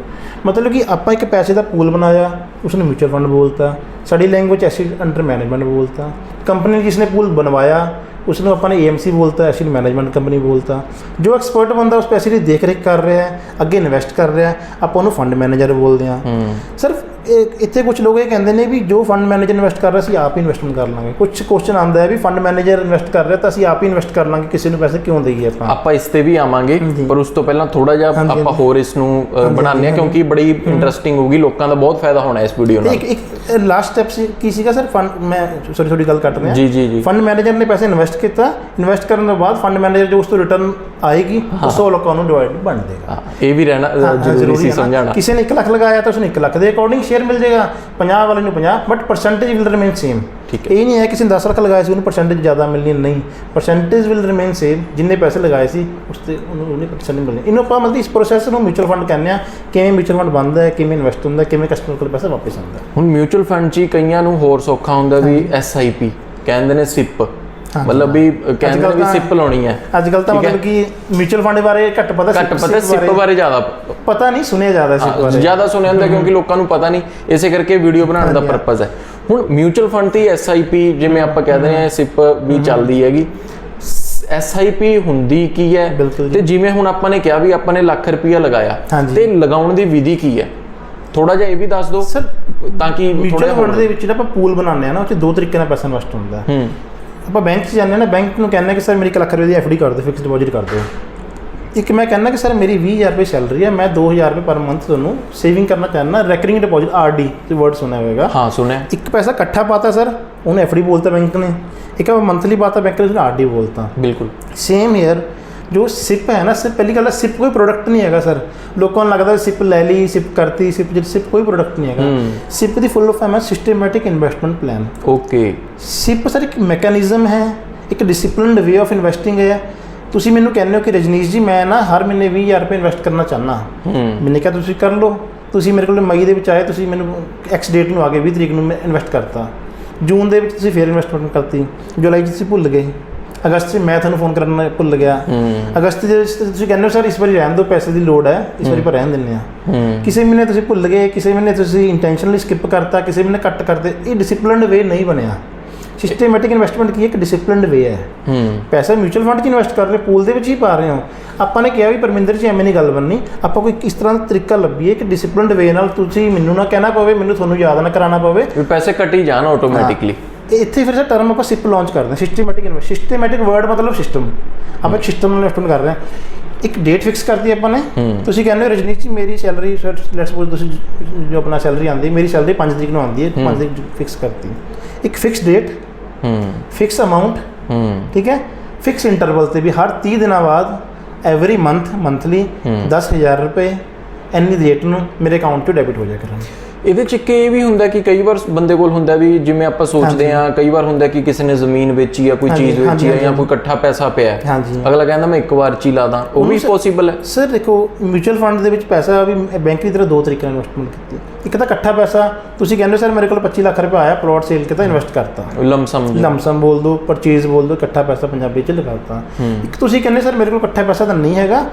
ਮਤਲਬ ਕਿ ਆਪਾਂ ਇੱਕ ਪੈਸੇ ਦਾ ਪੂਲ ਬਣਾਇਆ ਉਸਨੇ ਮਿਊਚੁਅਲ ਫੰਡ ਬੋਲਤਾ। ਸਾਡੀ ਲੈਂਗੁਏਜ ਐਸਿਡ ਅੰਡਰ ਮੈਨੇਜਮੈਂਟ ਬੋਲਤਾ। ਕੰਪਨੀ ਨੇ ਜਿਸਨੇ ਪੂਲ ਬਣਵਾਇਆ ਉਸ ਨੂੰ ਆਪਾਂ ਨੇ ਏਐਮਸੀ ਬੋਲਤਾ ਐਸਿਡ ਮੈਨੇਜਮੈਂਟ ਕੰਪਨੀ ਬੋਲਤਾ। ਜੋ ਐਕਸਪਰਟ ਬੰਦਾ ਉਸ ਪੈਸੇ ਦੀ ਦੇਖ ਰੇਖ ਕਰ ਰਿਹਾ ਹੈ ਅੱਗੇ ਇਨਵੈਸਟ ਕਰ ਰਿਹਾ ਹੈ ਆਪਾਂ ਉਹਨੂੰ ਫੰਡ ਮੈਨੇਜਰ ਬੋਲਦੇ ਹਾਂ।
ਹੂੰ।
ਸਰ ਇਹ- ਇੱਥੇ ਕੁਝ ਲੋਕ ਇਹ ਕਹਿੰਦੇ ਨੇ ਵੀ ਜੋ ਫੰਡ ਮੈਨੇਜਰ ਇਨਵੈਸਟ ਕਰ ਰਿਹਾ ਸੀ ਆਪ ਹੀ ਇਨਵੈਸਟਮੈਂਟ ਕਰ ਲਾਂਗੇ। ਕੁਝ ਕੁਐਸਚਨ ਆਉਂਦਾ ਹੈ ਵੀ ਫੰਡ ਮੈਨੇਜਰ ਇਨਵੈਸਟ ਕਰ ਰਿਹਾ ਤਾਂ ਅਸੀਂ ਆਪ ਹੀ ਇਨਵੈਸਟ ਕਰ ਲਾਂਗੇ ਕਿਸੇ ਨੂੰ ਪੈਸੇ ਕਿਉਂ ਦੇਈਏ ਆਪਾਂ?
ਆਪਾਂ ਇਸ ਤੇ ਵੀ ਆਵਾਂਗੇ ਪਰ ਉਸ ਤੋਂ ਪਹਿਲਾਂ ਥੋੜਾ ਜਿਹਾ ਆਪਾਂ ਹੋਰ ਇਸ ਨੂੰ ਬਣਾਉਂਦੇ ਆ ਕਿਉਂਕਿ ਬੜੀ ਇੰਟਰਸਟਿੰਗ ਹੋਊਗੀ ਲੋਕਾਂ ਦਾ ਬਹੁਤ ਫਾਇਦਾ ਹੋਣਾ ਇਸ ਵੀਡੀਓ ਨਾਲ।
ਇੱਕ ਇੱਕ ਲਾਸਟ ਸਟੈਪ ਸੀ ਕੀ ਸੀਗਾ ਸਰ ਫੰਡ ਮੈਂ ਸੌਰੀ ਥੋੜੀ ਗੱਲ ਕੱਟ ਰਿਹਾ।
ਜੀ ਜੀ ਜੀ।
ਫੰਡ ਮੈਨੇਜਰ ਨੇ ਪੈਸੇ ਇਨਵੈਸਟ ਕੀਤਾ ਇਨਵੈਸਟ ਕਰਨ ਤੋਂ ਬਾਅਦ ਫੰਡ ਮੈਨੇਜਰ ਜੋ ਉਸ ਤੋਂ ਰਿਟਰਨ ਆਏਗੀ ਉਹ 100 ਲੋਕਾਂ ਨੂੰ ਡਿਵਾਈਡ ਬਣ
ਹਾਂ, ਇਹ ਵੀ ਰਹਿਣਾ
ਹਾਂ,
ਜ਼ਰੂਰੀ ਸੀ
ਹੈ ਨਾ।
ਸਮਝਾਉਣਾ।
ਕਿਸੇ ਨੇ 1 ਲੱਖ ਲਗਾਇਆ ਤਾਂ ਉਸਨੂੰ 1 ਲੱਖ ਦੇ ਅਕੋਰਡਿੰਗ ਸ਼ੇਅਰ ਮਿਲ ਜਾਏਗਾ। 50 ਵਾਲੇ ਨੂੰ 50 but percentage will remain same
ਠੀਕ
ਇਹ ਨਹੀਂ ਹੈ ਕਿਸੇ ਨੇ 10 ਲੱਖ ਲਗਾਇਆ ਸੀ ਉਹਨੂੰ ਪਰਸੈਂਟੇਜ ਜ਼ਿਆਦਾ ਮਿਲਣੀ ਨਹੀਂ। ਪਰਸੈਂਟੇਜ ਵਿਲ ਰਿਮੇਨ ਸੇਮ ਜਿੰਨੇ ਪੈਸੇ ਲਗਾਏ ਸੀ ਉਸ ਤੇ ਉਹਨੂੰ ਉਹਨੇ ਪਰਸੈਂਟੇਜ ਮਿਲਣੀ। ਇਹਨੂੰ ਆਪਾਂ ਮਤਲਬ ਇਸ ਪ੍ਰੋਸੈਸ ਨੂੰ ਮਿਊਚੁਅਲ ਫੰਡ ਕਹਿੰਦੇ ਆ ਕਿਵੇਂ ਮਿਊਚੁਅਲ ਫੰਡ ਬਣਦਾ ਹੈ ਕਿਵੇਂ ਇਨਵੈਸਟ ਹੁੰਦਾ ਹੈ, ਕਿਵੇਂ ਕਸਟਮਰ ਕੋਲ ਪੈਸਾ ਵਾਪਸ ਆਉਂਦਾ ਹੈ।
ਹੁਣ ਮਿਊਚੁਅਲ ਫੰਡ 'ਚ ਹੀ ਕਈਆਂ ਨੂੰ ਹੋਰ ਸੌਖਾ ਹੁੰਦਾ ਵੀ ਐਸਆਈਪੀ ਕਹਿੰਦੇ ਨੇ ਸਿਪ ਮਤਲਬ ਵੀ ਕਹਿੰਦੇ ਨੇ ਵੀ ਸਿਪ ਲਾਉਣੀ ਹੈ।
ਅੱਜ ਕੱਲ ਤਾਂ। ਮਤਲਬ ਕਿ ਮਿਊਚੁਅਲ ਫੰਡ ਬਾਰੇ ਘੱਟ ਪਤਾ
ਘੱਟ ਪਤਾ ਸਿਪ ਬਾਰੇ। ਜ਼ਿਆਦਾ।
ਪਤਾ ਨਹੀਂ ਸੁਣਿਆ ਜ਼ਿਆਦਾ ਸਿਪ ਬਾਰੇ।
ਜ਼ਿਆਦਾ ਸੁਣਿਆ ਹੁੰਦਾ ਕਿਉਂਕਿ ਲੋਕਾਂ ਨੂੰ ਪਤਾ ਨਹੀਂ। ਇਸੇ ਕਰਕੇ ਵੀਡੀਓ ਬਣਾਉਣ ਦਾ ਪਰਪਸ ਹੈ। ਹੁਣ ਮਿਊਚੁਅਲ ਫੰਡ ਤੇ ਐਸਆਈਪੀ ਜਿਵੇਂ ਆਪਾਂ ਕਹਿੰਦੇ ਆ ਸਿਪ ਵੀ ਚੱਲਦੀ ਹੈਗੀ। ਐਸਆਈਪੀ ਹੁੰਦੀ ਕੀ ਹੈ। ਤੇ ਜਿਵੇਂ ਹੁਣ ਆਪਾਂ ਨੇ ਕਿਹਾ ਵੀ ਆਪਾਂ ਨੇ ਲੱਖ ਰੁਪਇਆ ਲਗਾਇਆ। ਤੇ ਲਗਾਉਣ ਦੀ ਵਿਧੀ ਕੀ ਹੈ? ਥੋੜਾ ਜਿਹਾ ਇਹ ਵੀ ਦੱਸ ਦਿਓ।
ਸਰ
ਤਾਂ ਕਿ ਥੋੜਾ
ਫੰਡ ਦੇ ਵਿੱਚ ਜਿਹੜਾ ਆਪਾਂ ਪੂਲ ਬਣਾਉਂਦੇ ਆ ਨਾ ਉਹ 'ਚ ਦੋ ਤਰੀਕੇ ਨਾਲ ਪੈਸਾ ਇਨਵੈਸਟ ਹੁੰਦਾ। ਹੂੰ। ਆਪਾਂ ਬੈਂਕ 'ਚ ਜਾਂਦੇ ਆ ਨਾ ਬੈਂਕ ਨੂੰ ਕਹਿੰਦੇ ਆ ਕਿ ਸਰ ਮੇਰੀ 1 ਲੱਖ ਰੁਪਏ ਦੀ ਐਫਡੀ ਕਰ ਦਿਓ ਫਿਕਸ ਡਿਪੋਜ਼ਿਟ ਕਰ ਦਿਓ। ਇੱਕ ਮੈਂ ਕਹਿੰਦਾ ਕਿ ਸਰ ਮੇਰੀ 20000 ਰੁਪਏ ਸੈਲਰੀ ਹੈ ਮੈਂ 2000 ਰੁਪਏ ਪਰ ਮੰਥ ਤੁਹਾਨੂੰ ਸੇਵਿੰਗ ਕਰਨਾ ਚਾਹੁੰਦਾ ਰੈਕਰਿੰਗ ਡਿਪੋਜ਼ਿਟ ਆਰਡੀ ਤੇ ਵਰਡ ਸੁਣਿਆ ਹੋਵੇਗਾ
ਹਾਂ ਸੁਣਿਆ।
ਇੱਕ ਪੈਸਾ ਇਕੱਠਾ ਪਾਤਾ ਸਰ ਉਹਨੇ ਐਫਡੀ ਬੋਲਤਾ ਬੈਂਕ ਨੇ। ਇੱਕ ਆਪਾਂ ਮੰਥਲੀ ਪਾਤਾ ਬੈਂਕ ਨੇ ਆਰਡੀ ਬੋਲਤਾ।
ਬਿਲਕੁਲ।
ਸੇਮ ਹੀਅਰ ਜੋ ਸਿਪ ਹੈ ਨਾ ਸਿਪ ਪਹਿਲੀ ਗੱਲ ਸਿਪ ਕੋਈ ਪ੍ਰੋਡਕਟ ਨਹੀਂ ਹੈਗਾ ਸਰ ਲੋਕਾਂ ਨੂੰ ਲੱਗਦਾ ਸਿਪ ਲੈ ਲਈ ਸਿਪ ਕਰਤੀ ਸਿਪ ਜਿ ਸਿਪ ਕੋਈ ਪ੍ਰੋਡਕਟ ਨਹੀਂ ਹੈਗਾ। ਸਿਪ ਦੀ ਫੁੱਲ ਫਾਰਮ ਹੈ systematic investment plan
okay
SIP sir ਇੱਕ ਮੈਕੈਨਿਜ਼ਮ ਹੈ ਇੱਕ ਡਿਸਪਲਿਨਡ ਵੇ ਆਫ ਇਨਵੈਸਟਿੰਗ ਹੈ। ਤੁਸੀਂ ਮੈਨੂੰ ਕਹਿੰਦੇ ਹੋ ਕਿ ਰਜਨੀਸ਼ ਜੀ ਮੈਂ ਨਾ ਹਰ ਮਹੀਨੇ 20000 ਰੁਪਏ ਇਨਵੈਸਟ ਕਰਨਾ ਚਾਹਨਾ ਮੈਨੇ ਕਿਹਾ ਤੁਸੀਂ ਕਰ ਲਓ। ਤੁਸੀਂ ਮੇਰੇ ਕੋਲ ਮਈ ਦੇ ਵਿੱਚ ਆਏ ਤੁਸੀਂ ਮੈਨੂੰ ਐਕਸ ਡੇਟ ਨੂੰ ਆ ਗਏ 20 ਤਰੀਕ ਨੂੰ ਮੈਂ ਇਨਵੈਸਟ ਕਰਤਾ। ਜੂਨ ਦੇ ਵਿੱਚ ਤੁਸੀਂ ਫੇਰ ਇਨਵੈਸਟਮੈਂਟ ਕਰਤੀ। ਜੁਲਾਈ 'ਚ ਤੁਸੀਂ ਭੁੱਲ ਗਏ। ਅਗਸਤ 'ਚ ਮੈਂ ਤੁਹਾਨੂੰ ਫੋਨ ਕਰਨਾ ਭੁੱਲ ਗਿਆ। ਅਗਸਤ ਦੇ ਵਿੱਚ ਤੁਸੀਂ ਕਹਿੰਦੇ ਹੋ ਸਰ ਇਸ ਵਾਰੀ ਰਹਿਣ ਦਿਓ ਪੈਸੇ ਦੀ ਲੋੜ ਹੈ ਇਸ ਵਾਰੀ ਪਰ ਰਹਿਣ ਦਿੰਦੇ ਆ ਕਿਸੇ ਮਹੀਨੇ ਤੁਸੀਂ ਭੁੱਲ ਗਏ ਕਿਸੇ ਮਹੀਨੇ ਤੁਸੀਂ ਇੰਟੈਂਸ਼ਨਲੀ ਸਕਿਪ ਕਰਤਾ ਕਿਸੇ ਮਹੀਨੇ ਕੱਟ ਕਰਦੇ ਇਹ ਡਿਸਪਲਿਨਡ ਵੇ ਨਹੀਂ ਬਣਿਆ। ਸਿਸਟਮੈਟਿਕ ਇਨਵੈਸਟਮੈਂਟ ਕੀ ਇੱਕ ਡਿਸਪਲਿਨਡ ਵੇ ਹੈ। ਪੈਸਾ ਮਿਊਚੁਅਲ ਫੰਡ 'ਚ ਇਨਵੈਸਟ ਕਰ ਰਹੇ ਪੂਲ ਦੇ ਵਿੱਚ ਹੀ ਪਾ ਰਹੇ ਹੋ। ਆਪਾਂ ਨੇ ਕਿਹਾ ਵੀ ਪਰਮਿੰਦਰ ਜੀ ਐਵੇਂ ਨਹੀਂ ਗੱਲ ਬਣਨੀ। ਆਪਾਂ ਕੋਈ ਇਸ ਤਰ੍ਹਾਂ ਦਾ ਤਰੀਕਾ ਲੱਭੀਏ ਕਿ ਡਿਸਪਲਿਨਡ ਵੇ ਨਾਲ ਤੁਸੀਂ ਮੈਨੂੰ ਨਾ ਕਹਿਣਾ ਪਵੇ ਮੈਨੂੰ ਤੁਹਾਨੂੰ ਯਾਦ ਨਾ ਕਰਾਉਣਾ ਪਵੇ।
ਪੈਸੇ ਕੱਟੀ ਜਾਣ ਆਟੋਮੈਟਿਕਲੀ
ਇੱਥੇ ਫਿਰ ਸਰ ਟਰਮ ਆਪਾਂ ਸਿਪ ਲਾਂਚ ਕਰਦੇ ਹਾਂ ਸਿਸਟਮੈਟਿਕ ਇਨਵੈਸਟ ਸਿਸਟਮੈਟਿਕ ਵਰਡ ਮਤਲਬ ਸਿਸਟਮ ਆਪਾਂ ਇੱਕ ਸਿਸਟਮ ਨਾਲ ਇਨਵੈਸਟਮੈਂਟ ਕਰ ਰਹੇ ਹਾਂ। ਇੱਕ ਡੇਟ ਫਿਕਸ ਕਰਤੀ ਆਪਾਂ ਨੇ। ਤੁਸੀਂ ਕਹਿੰਦੇ ਹੋ ਰਜਨੀਸ਼ ਜੀ ਮੇਰੀ ਸੈਲਰੀ ਸਰ ਲੈਟਸ ਸਪੋਜ਼ ਤੁਸੀਂ ਜੋ ਆਪਣਾ ਸੈਲਰੀ ਆਉਂਦੀ ਮੇਰੀ ਸੈਲਰੀ 5 ਤਰੀਕ ਨੂੰ ਆਉਂਦੀ ਹੈ 5 ਤਰੀਕ ਫਿਕਸ ਕਰਤੀ। ਇੱਕ ਫਿਕਸ ਡੇਟ
ਹੂੰ।
ਫਿਕਸ ਅਮਾਉਂਟ
ਹੂੰ।
ਠੀਕ ਹੈ? ਫਿਕਸ ਇੰਟਰਵਲ ਤੇ ਵੀ ਹਰ 30 ਦਿਨਾਂ ਬਾਅਦ ਐਵਰੀ ਮੰਥ ਮੰਥਲੀ 10000 ਰੁਪਏ ਇੰਨੀ ਡੇਟ ਨੂੰ ਮੇਰੇ ਅਕਾਊਂਟ 'ਚ ਡੈਬਿਟ ਹੋ ਜਾਇਆ ਕਰਨਗੇ
ਇਹਦੇ ਚ ਇਹ ਵੀ ਹੁੰਦਾ ਕਿ ਕਈ ਵਾਰ ਬੰਦੇ ਕੋਲ ਹੁੰਦਾ ਵੀ ਜਿਵੇਂ ਆਪਾਂ ਸੋਚਦੇ ਆ ਕਈ ਵਾਰ ਹੁੰਦਾ ਕਿ ਕਿਸੇ ਨੇ ਜ਼ਮੀਨ ਵੇਚੀ ਆ ਕੋਈ ਚੀਜ਼ ਵੇਚੀ ਆ ਜਾਂ। ਕੋਈ ਇਕੱਠਾ ਪੈਸਾ ਪਿਆ। ਅਗਲਾ ਕਹਿੰਦਾ ਮੈਂ ਇੱਕ ਵਾਰ ਚ ਹੀ ਲਾ ਦਾਂ ਉਹ ਵੀ ਪੋਸੀਬਲ ਹੈ।
ਸਰ ਦੇਖੋ ਮਿਊਚੁਅਲ ਫੰਡ ਦੇ ਵਿੱਚ ਪੈਸਾ ਵੀ ਬੈਂਕ ਦੀ ਤਰ੍ਹਾਂ ਦੋ ਤਰੀਕੇ ਨਾਲ ਇਨਵੈਸਟਮੈਂਟ ਕੀਤੀ ਇੱਕ ਤਾਂ ਇਕੱਠਾ ਪੈਸਾ ਤੁਸੀਂ ਕਹਿੰਦੇ ਸਰ ਮੇਰੇ ਕੋਲ 25 ਲੱਖ ਰੁਪਏ ਆਇਆ ਪਲਾਟ ਸੇਲ ਕੀਤਾ ਇਨਵੈਸਟ ਕਰਤਾ।
ਲਮਸਮ
ਲਮਸਮ ਬੋਲ ਦੋ ਪਰਚੇਜ਼ ਬੋਲ ਦੋ ਇਕੱਠਾ ਪੈਸਾ ਪੰਜਾਬੀ ਚ ਲਗਾਤਾ ਇੱਕ ਤੁਸੀਂ ਕਹਿੰਦੇ ਸਰ ਮੇਰੇ ਕੋਲ ਇਕੱਠਾ ਪੈਸਾ ਤਾਂ ਨਹੀਂ ਹੈਗਾ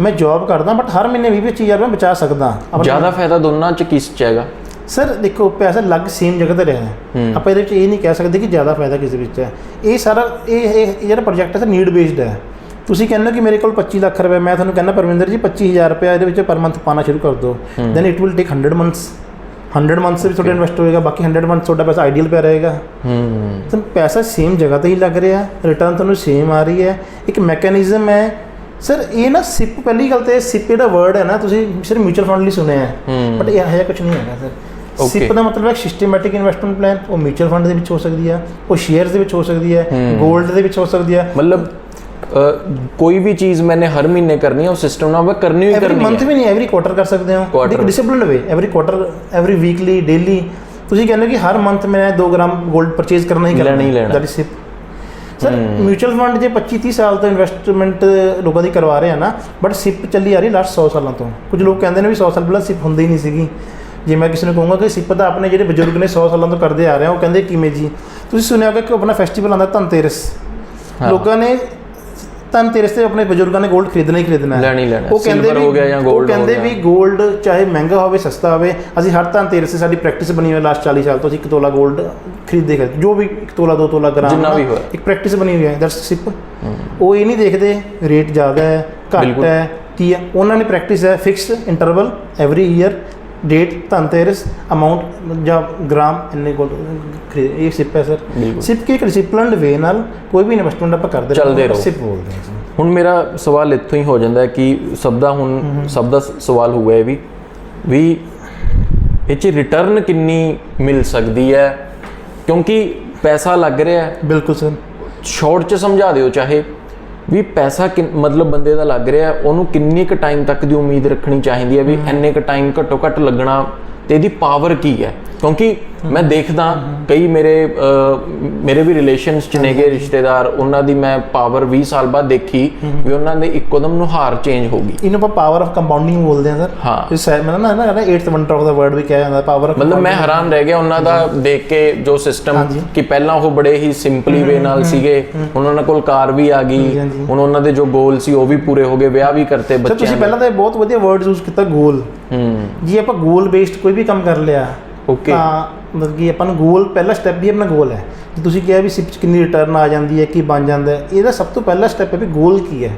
ਮੈਂ ਜੌਬ ਕਰਦਾ ਬਟ ਹਰ ਮਹੀਨੇ 20 25000 ਰੁਪਏ ਬਚਾ ਸਕਦਾ।
ਜ਼ਿਆਦਾ ਫਾਇਦਾ ਦੋਨਾਂ ਚ ਕਿਸ ਚ ਹੈਗਾ?
ਸਰ ਦੇਖੋ ਪੈਸਾ ਲੱਗ ਸੇਮ ਜਗ੍ਹਾ ਤੇ ਰਿਹਾ ਹੈ। ਆਪਾਂ ਇਹਦੇ ਵਿੱਚ ਇਹ ਨਹੀਂ ਕਹਿ ਸਕਦੇ ਕਿ ਜ਼ਿਆਦਾ ਫਾਇਦਾ ਕਿਸੇ ਵਿੱਚ ਹੈ। ਇਹ ਸਾਰਾ ਇਹ ਇਹ ਜਿਹੜਾ ਪ੍ਰੋਜੈਕਟ ਹੈ ਸਰ ਨੀਡ ਬੇਸਡ ਹੈ। ਤੁਸੀਂ ਕਹਿੰਦੇ ਹੋ ਕਿ ਮੇਰੇ ਕੋਲ 25 ਲੱਖ ਰੁਪਏ ਮੈਂ ਤੁਹਾਨੂੰ ਕਹਿੰਦਾ ਪਰਮਿੰਦਰ ਜੀ 25000 ਰੁਪਏ ਇਹਦੇ ਵਿੱਚ ਪਰ ਮੰਥ ਪਾਣਾ ਸ਼ੁਰੂ ਕਰ ਦਿਓ। Then it will take 100 months 100 months ਵਿੱਚ ਤੁਹਾਡਾ ਇਨਵੈਸਟ ਹੋਏਗਾ ਬਾਕੀ 100 ਮੰਥਸ ਤੁਹਾਡਾ ਪੈਸਾ ਆਈਡੀਅਲ ਪਿਆ ਰਹੇਗਾ।
ਹੂੰ।
ਤਾਂ ਪੈਸਾ ਸੇਮ ਜਗ੍ਹਾ ਤੇ ਹੀ ਲੱਗ ਰਿਹਾ। ਰਿਟਰਨ ਤੁਹਾਨੂੰ ਸੇਮ ਆ ਰਹੀ ਹੈ। ਇੱਕ ਮੈਕੈਨਿਜ਼ਮ ਹੈ ਸਰ ਇਹ ਨਾ ਸਿਪ ਪਹਿਲੀ ਗੱਲ ਤੇ ਸਿਪ ਜਿਹੜਾ ਵਰਡ ਹੈ ਨਾ ਤੁਸੀਂ ਸਿਰਫ ਮਿਊਚੁਅਲ ਫੰਡ ਲਈ ਸੁਣਿਆ ਹੈ। ਬਟ ਇਹ ਹੈ ਕੁਝ ਨਹੀਂ ਹੈਗਾ ਸਰ. ਸਿਪ ਦਾ ਮਤਲਬ ਹੈ ਸਿਸਟਮੈਟਿਕ ਇਨਵੈਸਟਮੈਂਟ ਪਲਾਨ ਉਹ ਮਿਊਚੁਅਲ ਫੰਡ ਦੇ ਵਿੱਚ ਹੋ ਸਕਦੀ ਹੈ ਉਹ ਸ਼ੇਅਰਸ ਦੇ ਵਿੱਚ ਹੋ ਸਕਦੀ ਹੈ 골ਡ ਦੇ ਵਿੱਚ ਹੋ ਸਕਦੀ ਹੈ।
ਮਤਲਬ ਕੋਈ ਵੀ ਚੀਜ਼ ਮੈਨੇ ਹਰ ਮਹੀਨੇ ਕਰਨੀ ਹੈ ਉਹ ਸਿਸਟਮ ਨਾਲ ਮੈਂ ਕਰਨੀ ਹੀ
ਐਵਰੀ
ਕਰਨੀ
ਮੰਥ
ਹੈ
ਵੀ ਨਹੀਂ ਐਵਰੀ ਕੁਆਟਰ ਕਰ ਸਕਦੇ ਹੋ। ਇੱਕ disciplined way every quarter every weekly daily ਤੁਸੀਂ ਕਹਿੰਦੇ ਕਿ ਹਰ ਮੰਥ ਮੈਂ 2 ਗ੍ਰਾਮ 골ਡ ਪਰਚੇਜ਼ ਕਰਨਾ ਹੀ ਕਰਨਾ
ਲੈਣਾ ਹੀ।
That is SIP. Sir mutual fund ਜੇ 25 30 ਸਾਲ ਤੋਂ ਇਨਵੈਸਟਮੈਂਟ ਲੋਕਾਂ ਦੀ ਕਰਵਾ ਰਹੇ ਆ ਨਾ ਬਟ ਸਿਪ ਚੱਲੀ ਆ ਰਹੀ ਲਾਸਟ 100 ਸਾਲਾਂ ਤੋਂ। ਕੁਝ ਲੋਕ ਕਹਿੰਦੇ ਨੇ ਵੀ 100 ਸਾਲ ਪਹਿਲਾਂ ਸਿਪ ਹੁੰਦੀ ਹੀ ਨਹੀਂ ਸੀਗੀ। ਜੇ ਮੈਂ ਕਿਸੇ ਨੂੰ ਕਹੂੰਗਾ ਕਿ ਸਿਪ ਤਾਂ ਆਪਣੇ ਜਿਹੜੇ ਬਜ਼ੁਰਗ ਨੇ 100 ਸਾਲਾਂ ਤੋਂ ਕਰਦੇ ਆ ਰਹੇ ਆ ਉਹ ਕਹਿੰਦੇ ਕਿਵੇਂ ਜੀ? ਤੁਸੀਂ ਸੁਣਿਆ ਹੋਗਾ ਕਿ ਆਪਣਾ ਫੈਸਟੀਵਲ ਆਉਂਦਾ ਧਨਤੇਰਸ। ਲੋਕਾਂ ਨੇ ਧਨਤੇਰਸ ਤੇ ਆਪਣੇ ਬਜ਼ੁਰਗਾਂ ਨੇ ਗੋਲਡ ਖਰੀਦਣਾ ਹੀ ਖਰੀਦਣਾ ਹੈ।
ਲੈਣੀ ਲੈਣਾ
ਉਹ ਕਹਿੰਦੇ ਵੀ
ਹੋ
ਕਹਿੰਦੇ ਵੀ 골ਡ ਚਾਹੇ ਮਹਿੰਗਾ ਹੋਵੇ ਸਸਤਾ ਹੋਵੇ ਅਸੀਂ ਹਰ ਧਨਤੇਰਸ ਤੇ ਸਾਡੀ ਪ੍ਰੈਕਟਿਸ ਬਣੀ ਹੋਈ ਲਾਸਟ 40 ਸਾਲ ਤੋਂ ਅਸੀਂ 1 ਤੋਲਾ 골ਡ ਖਰੀਦੇ ਕਰ ਜੋ ਵੀ ਇੱਕ ਤੋਲਾ ਦੋ ਤੋਲਾ ਗ੍ਰਾਮ
ਜਿੰਨਾ ਵੀ ਹੋਇਆ।
ਇੱਕ ਪ੍ਰੈਕਟਿਸ ਬਣੀ ਹੋਈ ਹੈ ਦੈਟਸ ਸਿਪ ਉਹ ਇਹ ਨਹੀਂ ਦੇਖਦੇ ਰੇਟ ਜ਼ਿਆਦਾ ਹੈ ਘੱਟ ਹੈ ਕੀ ਹੈ ਉਹਨਾਂ ਨੇ ਪ੍ਰੈਕਟਿਸ ਹੈ fix interval every year date Dhanteras amount ਜਾਂ ਗ੍ਰਾਮ ਇੰਨੇ ਕੋਲ ਇਹ ਸਿਪ ਹੈ ਸਰ। ਸਿਪ ਕੀ ਇੱਕ ਡਿਸਪਲਿਨਡ ਵੇ ਨਾਲ ਕੋਈ ਵੀ ਇਨਵੈਸਟਮੈਂਟ ਆਪਾਂ ਕਰਦੇ
ਚੱਲਦੇ ਰਹੋ।
ਸਿਪ ਬੋਲਦੇ ਹਾਂ
ਹੁਣ ਮੇਰਾ ਸਵਾਲ ਇੱਥੋਂ ਹੀ ਹੋ ਜਾਂਦਾ ਹੈ ਕਿ ਸਭ ਦਾ ਹੁਣ ਸਭ ਦਾ ਸਵਾਲ ਹੋਊਗਾ ਇਹ ਵੀ ਵੀ ਇਹ 'ਚ ਰਿਟਰਨ ਕਿੰਨੀ ਮਿਲ ਸਕਦੀ ਹੈ ਕਿਉਂਕਿ ਪੈਸਾ ਲੱਗ ਰਿਹਾ ਹੈ
ਬਿਲਕੁਲ ਸਰ
ਸ਼ਾਰਟ 'ਚ ਸਮਝਾ ਦਿਓ ਚਾਹੇ ਵੀ ਪੈਸਾ ਕਿੰਨ- ਮਤਲਬ ਬੰਦੇ ਦਾ ਲੱਗ ਰਿਹਾ ਉਹਨੂੰ ਕਿੰਨੀ ਕੁ ਟਾਈਮ ਤੱਕ ਦੀ ਉਮੀਦ ਰੱਖਣੀ ਚਾਹੀਦੀ ਹੈ ਵੀ ਇੰਨੇ ਕੁ ਟਾਈਮ ਘੱਟੋ ਘੱਟ ਲੱਗਣਾ ਤੇ ਇਹਦੀ ਪਾਵਰ ਕੀ ਹੈ? ਕਿਉਂਕਿ ਮੈਂ ਦੇਖਦਾ ਕਈ ਮੇਰੇ ਮੇਰੇ ਵੀ ਰਿਲੇਸ਼ਨਸ ਚ ਨੇਗੇ ਰਿਸ਼ਤੇਦਾਰ ਉਹਨਾਂ ਦੀ ਮੈਂ ਪਾਵਰ 20 ਸਾਲ ਬਾਅਦ ਦੇਖੀ ਵੀ ਉਹਨਾਂ ਦੇ ਇੱਕੋਦਮ ਨੂੰ ਹਾਰ ਚੇਂਜ ਹੋ ਗਈ।
ਇਹਨੂੰ ਆਪਾਂ ਪਾਵਰ ਆਫ ਕੰਪਾਊਂਡਿੰਗ ਬੋਲਦੇ ਹਾਂ ਸਰ।
ਹਾਂ।
ਇਹ ਮੈਂ ਨਾ ਨਾ ਨਾ 8th wonder of the word ਵੀ ਕਿਹਾ ਜਾਂਦਾ ਪਾਵਰ ਆਫ
ਮਤਲਬ ਮੈਂ ਹੈਰਾਨ ਰਹਿ ਗਿਆ ਉਹਨਾਂ ਦਾ ਦੇਖ ਕੇ ਜੋ ਸਿਸਟਮ। ਕਿ ਪਹਿਲਾਂ ਉਹ ਬੜੇ ਹੀ ਸਿੰਪਲੀ ਵੇ ਨਾਲ ਸੀਗੇ। ਹੁਣ ਉਹਨਾਂ ਕੋਲ ਕਾਰ ਵੀ ਆ ਗਈ। ਹੁਣ ਉਹਨਾਂ ਦੇ ਜੋ ਗੋਲ ਸੀ ਉਹ ਵੀ ਪੂਰੇ ਹੋ ਗਏ ਵਿਆਹ ਵੀ ਕਰਤੇ ਬੱਚਿਆਂ
ਤੁਸੀਂ ਪਹਿਲਾਂ ਤਾਂ ਬਹੁਤ ਵਧੀਆ ਵਰਡ ਯੂਜ਼ ਕੀਤਾ ਗੋਲ
ਹੂੰ
ਜੀ ਆਪਾਂ ਗੋਲ ਬੇਸਡ ਕੋਈ ਵੀ ਕੰਮ ਕਰ ਲਿਆ
ਓਕੇ
ਤਾਂ ਮਤਲਬ ਕਿ ਆਪਾਂ ਨੂੰ ਗੋਲ ਪਹਿਲਾ ਸਟੈਪ ਵੀ ਆਪਣਾ ਗੋਲ ਹੈ। ਜੇ ਤੁਸੀਂ ਕਿਹਾ ਵੀ ਸਿਪ ਚ ਕਿੰਨੀ ਰਿਟਰਨ ਆ ਜਾਂਦੀ ਹੈ ਕੀ ਬਣ ਜਾਂਦਾ ਹੈ ਇਹਦਾ ਸਭ ਤੋਂ ਪਹਿਲਾ ਸਟੈਪ ਹੈ ਵੀ ਗੋਲ ਕੀ ਹੈ।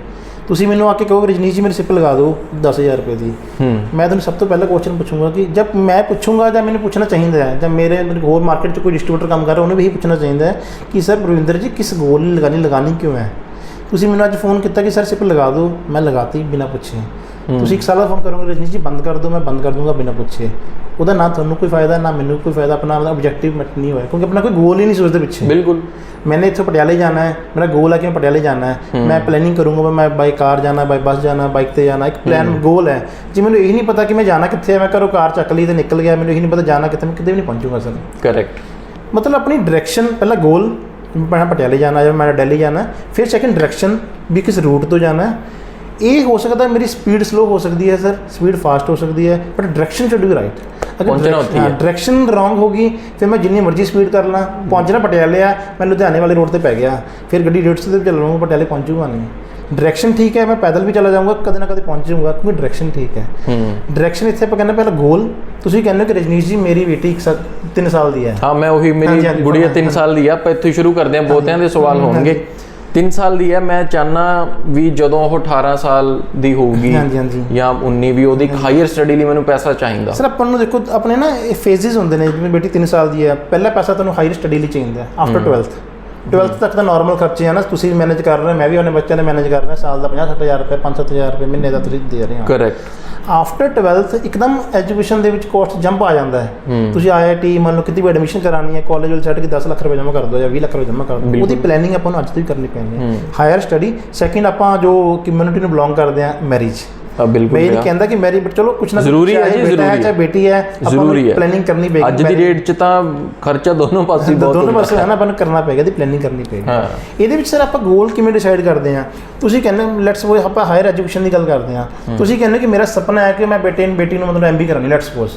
ਤੁਸੀਂ ਮੈਨੂੰ ਆ ਕੇ ਕਹੋ ਰਜਨੀਸ਼ ਜੀ ਮੇਰੀ ਸਿਪ ਲਗਾ ਦਿਓ 10000 ਰੁਪਏ ਦੀ।
ਹੂੰ।
ਮੈਂ ਤੁਹਾਨੂੰ ਸਭ ਤੋਂ ਪਹਿਲਾ ਕੁਐਸਚਨ ਪੁੱਛੂੰਗਾ ਕਿ ਜਦ ਮੈਂ ਪੁੱਛੂੰਗਾ ਜਾਂ ਮੈਨੂੰ ਪੁੱਛਣਾ ਚਾਹੀਦਾ ਹੈ ਜਾਂ ਮੇਰੇ ਮੇਰੇ ਹੋਰ ਮਾਰਕੀਟ 'ਚ ਕੋਈ ਡਿਸਟ੍ਰੀਬਿਊਟਰ ਕੰਮ ਕਰ ਰਿਹਾ ਉਹਨੂੰ ਵੀ ਇਹੀ ਪੁੱਛਣਾ ਚਾਹੀਦਾ ਹੈ ਕਿ ਸਰ ਪ੍ਰਵਿੰਦਰ ਜੀ ਕਿਸ ਗੋਲ ਲਗਾਣੀ ਲਗਾਣੀ ਕਿਉਂ ਹੈ? ਤੁਸੀਂ ਮੈਨੂੰ ਅੱਜ ਫੋਨ ਕੀਤਾ ਕਿ ਸਰ ਸਿਪ ਲਗਾ ਦਿਓ ਮੈਂ ਲਗਾਤੀ ਬਿਨਾਂ ਪੁੱਛੇ। ਤੁਸੀਂ ਇੱਕ ਸਾਲ ਫੋਨ ਕਰੋਗੇ ਰਜਨੀਸ਼ ਜੀ ਬੰਦ ਕਰ ਦਿਓ ਮੈਂ ਬੰਦ ਕਰ ਦੂੰਗਾ ਬਿਨਾਂ ਪੁੱਛੇ। ਉਹਦਾ ਨਾ ਤੁਹਾਨੂੰ ਕੋਈ ਫਾਇਦਾ ਨਾ ਮੈਨੂੰ ਕੋਈ ਫਾਇਦਾ ਆਪਣਾ ਆਬਜੈਕਟਿਵ ਮੈਟ ਨਹੀਂ ਹੋਇਆ। ਕਿਉਂਕਿ ਆਪਣਾ ਕੋਈ ਗੋਲ ਹੀ ਨਹੀਂ ਸੋਚਦੇ ਪਿੱਛੇ।
ਬਿਲਕੁਲ।
मैंने ਇੱਥੋਂ ਪਟਿਆਲੇ ਜਾਣਾ ਹੈ ਮੇਰਾ ਗੋਲ ਹੈ ਕਿ ਮੈਂ ਪਟਿਆਲੇ ਜਾਣਾ ਹੈ। ਮੈਂ ਪਲੈਨਿੰਗ ਕਰੂੰਗਾ ਮੈਂ ਬਾਈ ਕਾਰ ਜਾਣਾ ਬਾਈ ਬੱਸ ਜਾਣਾ ਬਾਈਕ ਤੇ ਜਾਣਾ ਇੱਕ ਪਲਾਨ ਗੋਲ ਹੈ। ਜੇ ਮੈਨੂੰ ਇਹ ਨਹੀਂ ਪਤਾ ਕਿ ਮੈਂ ਜਾਣਾ ਕਿੱਥੇ ਹੈ ਮੈਂ ਘਰੋਂ ਕਾਰ ਚੱਕ ਲਈ ਤੇ ਨਿਕਲ ਗਿਆ ਮੈਨੂੰ ਇਹ ਨਹੀਂ ਪਤਾ ਜਾਣਾ ਕਿੱਥੇ ਮੈਂ ਕਿਤੇ ਵੀ ਨਹੀਂ ਪਹੁੰਚੂਗਾ ਸਰ।
ਕਰੈਕਟ
ਮਤਲਬ ਆਪਣੀ ਡਾਇਰੈਕਸ਼ਨ ਪਹਿਲਾ ਗੋਲ ਮੈਂ ਪਟਿਆਲੇ ਜਾਣਾ ਜਾਂ ਮੈਂ ਦਿੱਲੀ ਜਾਣਾ। ਫਿਰ ਸੈਕੰਡ ਡਾਇਰੈਕਸ਼ਨ ਵੀ ਕਿਸ ਰੂਟ ਤੋਂ ਜਾਣਾ। ਇਹ ਹੋ ਸਕਦਾ ਮੇਰੀ ਸਪੀਡ ਸਲੋ ਹੋ ਸਕਦੀ ਹੈ ਸਰ ਸਪੀਡ ਫਾਸਟ ਹੋ ਸਕਦੀ ਹੈ but direction should be right
ਪਹੁੰਚਣਾ ਉੱਥੇ ਹੀ ਹੈ।
ਡਾਇਰੈਕਸ਼ਨ ਰੋਂਗ ਹੋ ਗਈ ਫਿਰ ਮੈਂ ਜਿੰਨੀ ਮਰਜ਼ੀ ਸਪੀਡ ਕਰ ਲਾਂ। ਪਹੁੰਚਣਾ ਪਟਿਆਲੇ ਆ ਮੈਂ ਲੁਧਿਆਣੇ ਵਾਲੇ ਰੋਡ ਤੇ ਪੈ ਗਿਆ। ਫਿਰ ਗੱਡੀ 150 ਤੇ ਚੱਲ ਲਵਾਂਗਾ ਪਟਿਆਲੇ ਪਹੁੰਚੂਗਾ ਨਹੀਂ। ਡਾਇਰੈਕਸ਼ਨ ਠੀਕ ਹੈ ਮੈਂ ਪੈਦਲ ਵੀ ਚਲਾ ਜਾਊਂਗਾ ਕਦੇ ਨਾ ਕਦੇ ਪਹੁੰਚ ਜਾਊਂਗਾ ਕਿਉਂਕਿ ਡਾਇਰੈਕਸ਼ਨ ਠੀਕ ਹੈ। ਡਾਇਰੈਕਸ਼ਨ ਇੱਥੇ ਆਪਾਂ ਕਹਿੰਦੇ ਪਹਿਲਾਂ ਗੋਲ ਤੁਸੀਂ ਕਹਿੰਦੇ ਕਿ ਰਜਨੀਸ਼ ਜੀ ਮੇਰੀ ਬੇਟੀ 3 ਸਾਲ ਦੀ ਹੈ।
ਹਾਂ ਮੈਂ ਉਹੀ ਮੇਰੀ ਗੁੜੀਆ
ਹਾਂਜੀ।
3 ਸਾਲ ਦੀ ਆ ਆਪਾਂ ਇੱਥੋਂ ਸ਼ੁਰੂ ਕਰਦੇ ਹਾਂ ਬਹੁਤਿਆਂ ਦੇ ਸਵਾਲ ਹੋਣਗੇ। 3 ਸਾਲ ਦੀ ਹੈ ਮੈਂ ਚਾਹਨਾ ਵੀ ਜਦੋਂ ਉਹ 18 ਸਾਲ ਦੀ ਹੋਊਗੀ
ਹਾਂਜੀ, ਹਾਂਜੀ।
ਜਾਂ 19 ਵੀ ਉਹਦੀ ਹਾਇਰ ਸਟੱਡੀ ਲਈ ਮੈਨੂੰ ਪੈਸਾ ਚਾਹੀਦਾ।
ਸਰ ਆਪਾਂ ਨੂੰ ਦੇਖੋ ਆਪਣੇ ਨਾ ਇਹ ਫੇਜ਼ਸ ਹੁੰਦੇ ਨੇ ਜਿਵੇਂ ਬੇਟੀ 3 ਸਾਲ ਦੀ ਹੈ ਪਹਿਲਾ ਪੈਸਾ ਤੁਹਾਨੂੰ ਹਾਇਰ ਸਟੱਡੀ ਲਈ ਚਾਹੀਦਾ ਆਫਟਰ 12th 12th ਤੱਕ ਤਾਂ ਨਾਰਮਲ ਖਰਚੇ ਆ ਨਾ ਤੁਸੀਂ ਮੈਨੇਜ ਕਰ ਰਹੇ ਹੋ, ਮੈਂ ਵੀ ਆਪਣੇ ਬੱਚਿਆਂ ਦੇ ਮੈਨੇਜ ਕਰ ਰਿਹਾ ਸਾਲ ਦਾ 50-60000 ਰੁਪਏ 5-7000 ਰੁਪਏ ਮਹੀਨੇ ਦਾ ਤੁਸੀਂ ਦੇ ਰਹੇ ਹੋ।
ਕਰੈਕਟ
ਆਫਟਰ 12th ਇੱਕਦਮ ਐਜੂਕੇਸ਼ਨ ਦੇ ਵਿੱਚ ਕੋਸਟ ਜੰਪ ਆ ਜਾਂਦਾ ਹੈ। ਤੁਸੀਂ ਆਈਆਈਟੀ ਮੰਨ ਲਓ ਕਿਤੇ ਵੀ ਐਡਮਿਸ਼ਨ ਕਰਾਣੀ ਹੈ ਕਾਲਜ ਵਾਲ ਛੱਡ ਕੇ 10 ਲੱਖ ਰੁਪਏ ਜਮ੍ਹਾਂ ਕਰ ਦਿਓ ਜਾਂ 20 ਲੱਖ ਰੁਪਏ ਜਮ੍ਹਾਂ ਕਰ ਦਿਓ ਉਹਦੀ ਪਲੈਨਿੰਗ ਆਪਾਂ ਨੂੰ ਅੱਜ ਤੋਂ ਹੀ ਕਰਨੀ ਪੈਣੀ ਹੈ। ਹਾਇਰ ਸਟੱਡੀ ਸੈਕਿੰਡ ਆਪਾਂ ਜੋ ਕਮਿਊਨਿਟੀ ਨੂੰ ਬਿਲੋਂਗ ਕਰਦੇ ਆ ਮੈਰਿਜ
ਬਿਲਕੁਲ
ਮੈਂ ਇਹ। ਕਹਿੰਦਾ ਕਿ ਮੈਰੀ ਬਟ ਚਲੋ ਕੁਛ ਨਾ
ਜ਼ਰੂਰੀ ਹੈ ਜੀ, ਜ਼ਰੂਰੀ ਹੈ।
ਚਾਹੇ ਬੇਟੀ ਹੈ ਆਪਾਂ ਨੂੰ ਪਲੈਨਿੰਗ ਕਰਨੀ ਪਏਗੀ
ਅੱਜ ਦੀ ਡੇਟ 'ਚ ਤਾਂ ਖਰਚਾ ਦੋਨੋਂ ਪਾਸੇ ਬਹੁਤ
ਦੋਨੋਂ ਪਾਸੇ ਹੈ ਨਾ ਆਪਾਂ ਨੂੰ ਕਰਨਾ ਪਏਗਾ ਦੀ ਪਲੈਨਿੰਗ ਕਰਨੀ ਪਏਗੀ।
ਹਾਂ।
ਇਹਦੇ ਵਿੱਚ ਸਰ ਆਪਾਂ ਗੋਲ ਕਿਵੇਂ ਡਿਸਾਈਡ ਕਰਦੇ ਆ ਤੁਸੀਂ ਕਹਿੰਦੇ ਲੈਟਸ ਸਪੋਜ਼ ਆਪਾਂ ਹਾਇਰ ਐਜੂਕੇਸ਼ਨ ਦੀ ਗੱਲ ਕਰਦੇ ਆ ਤੁਸੀਂ ਕਹਿੰਦੇ ਕਿ ਮੇਰਾ ਸੁਪਨਾ ਹੈ ਕਿ ਮੈਂ ਬੇਟੇ ਨੂੰ ਬੇਟੀ ਨੂੰ ਮਤਲਬ ਐਮਬੀ ਕਰਾਣੀ ਲੈਟਸ ਸਪੋਜ਼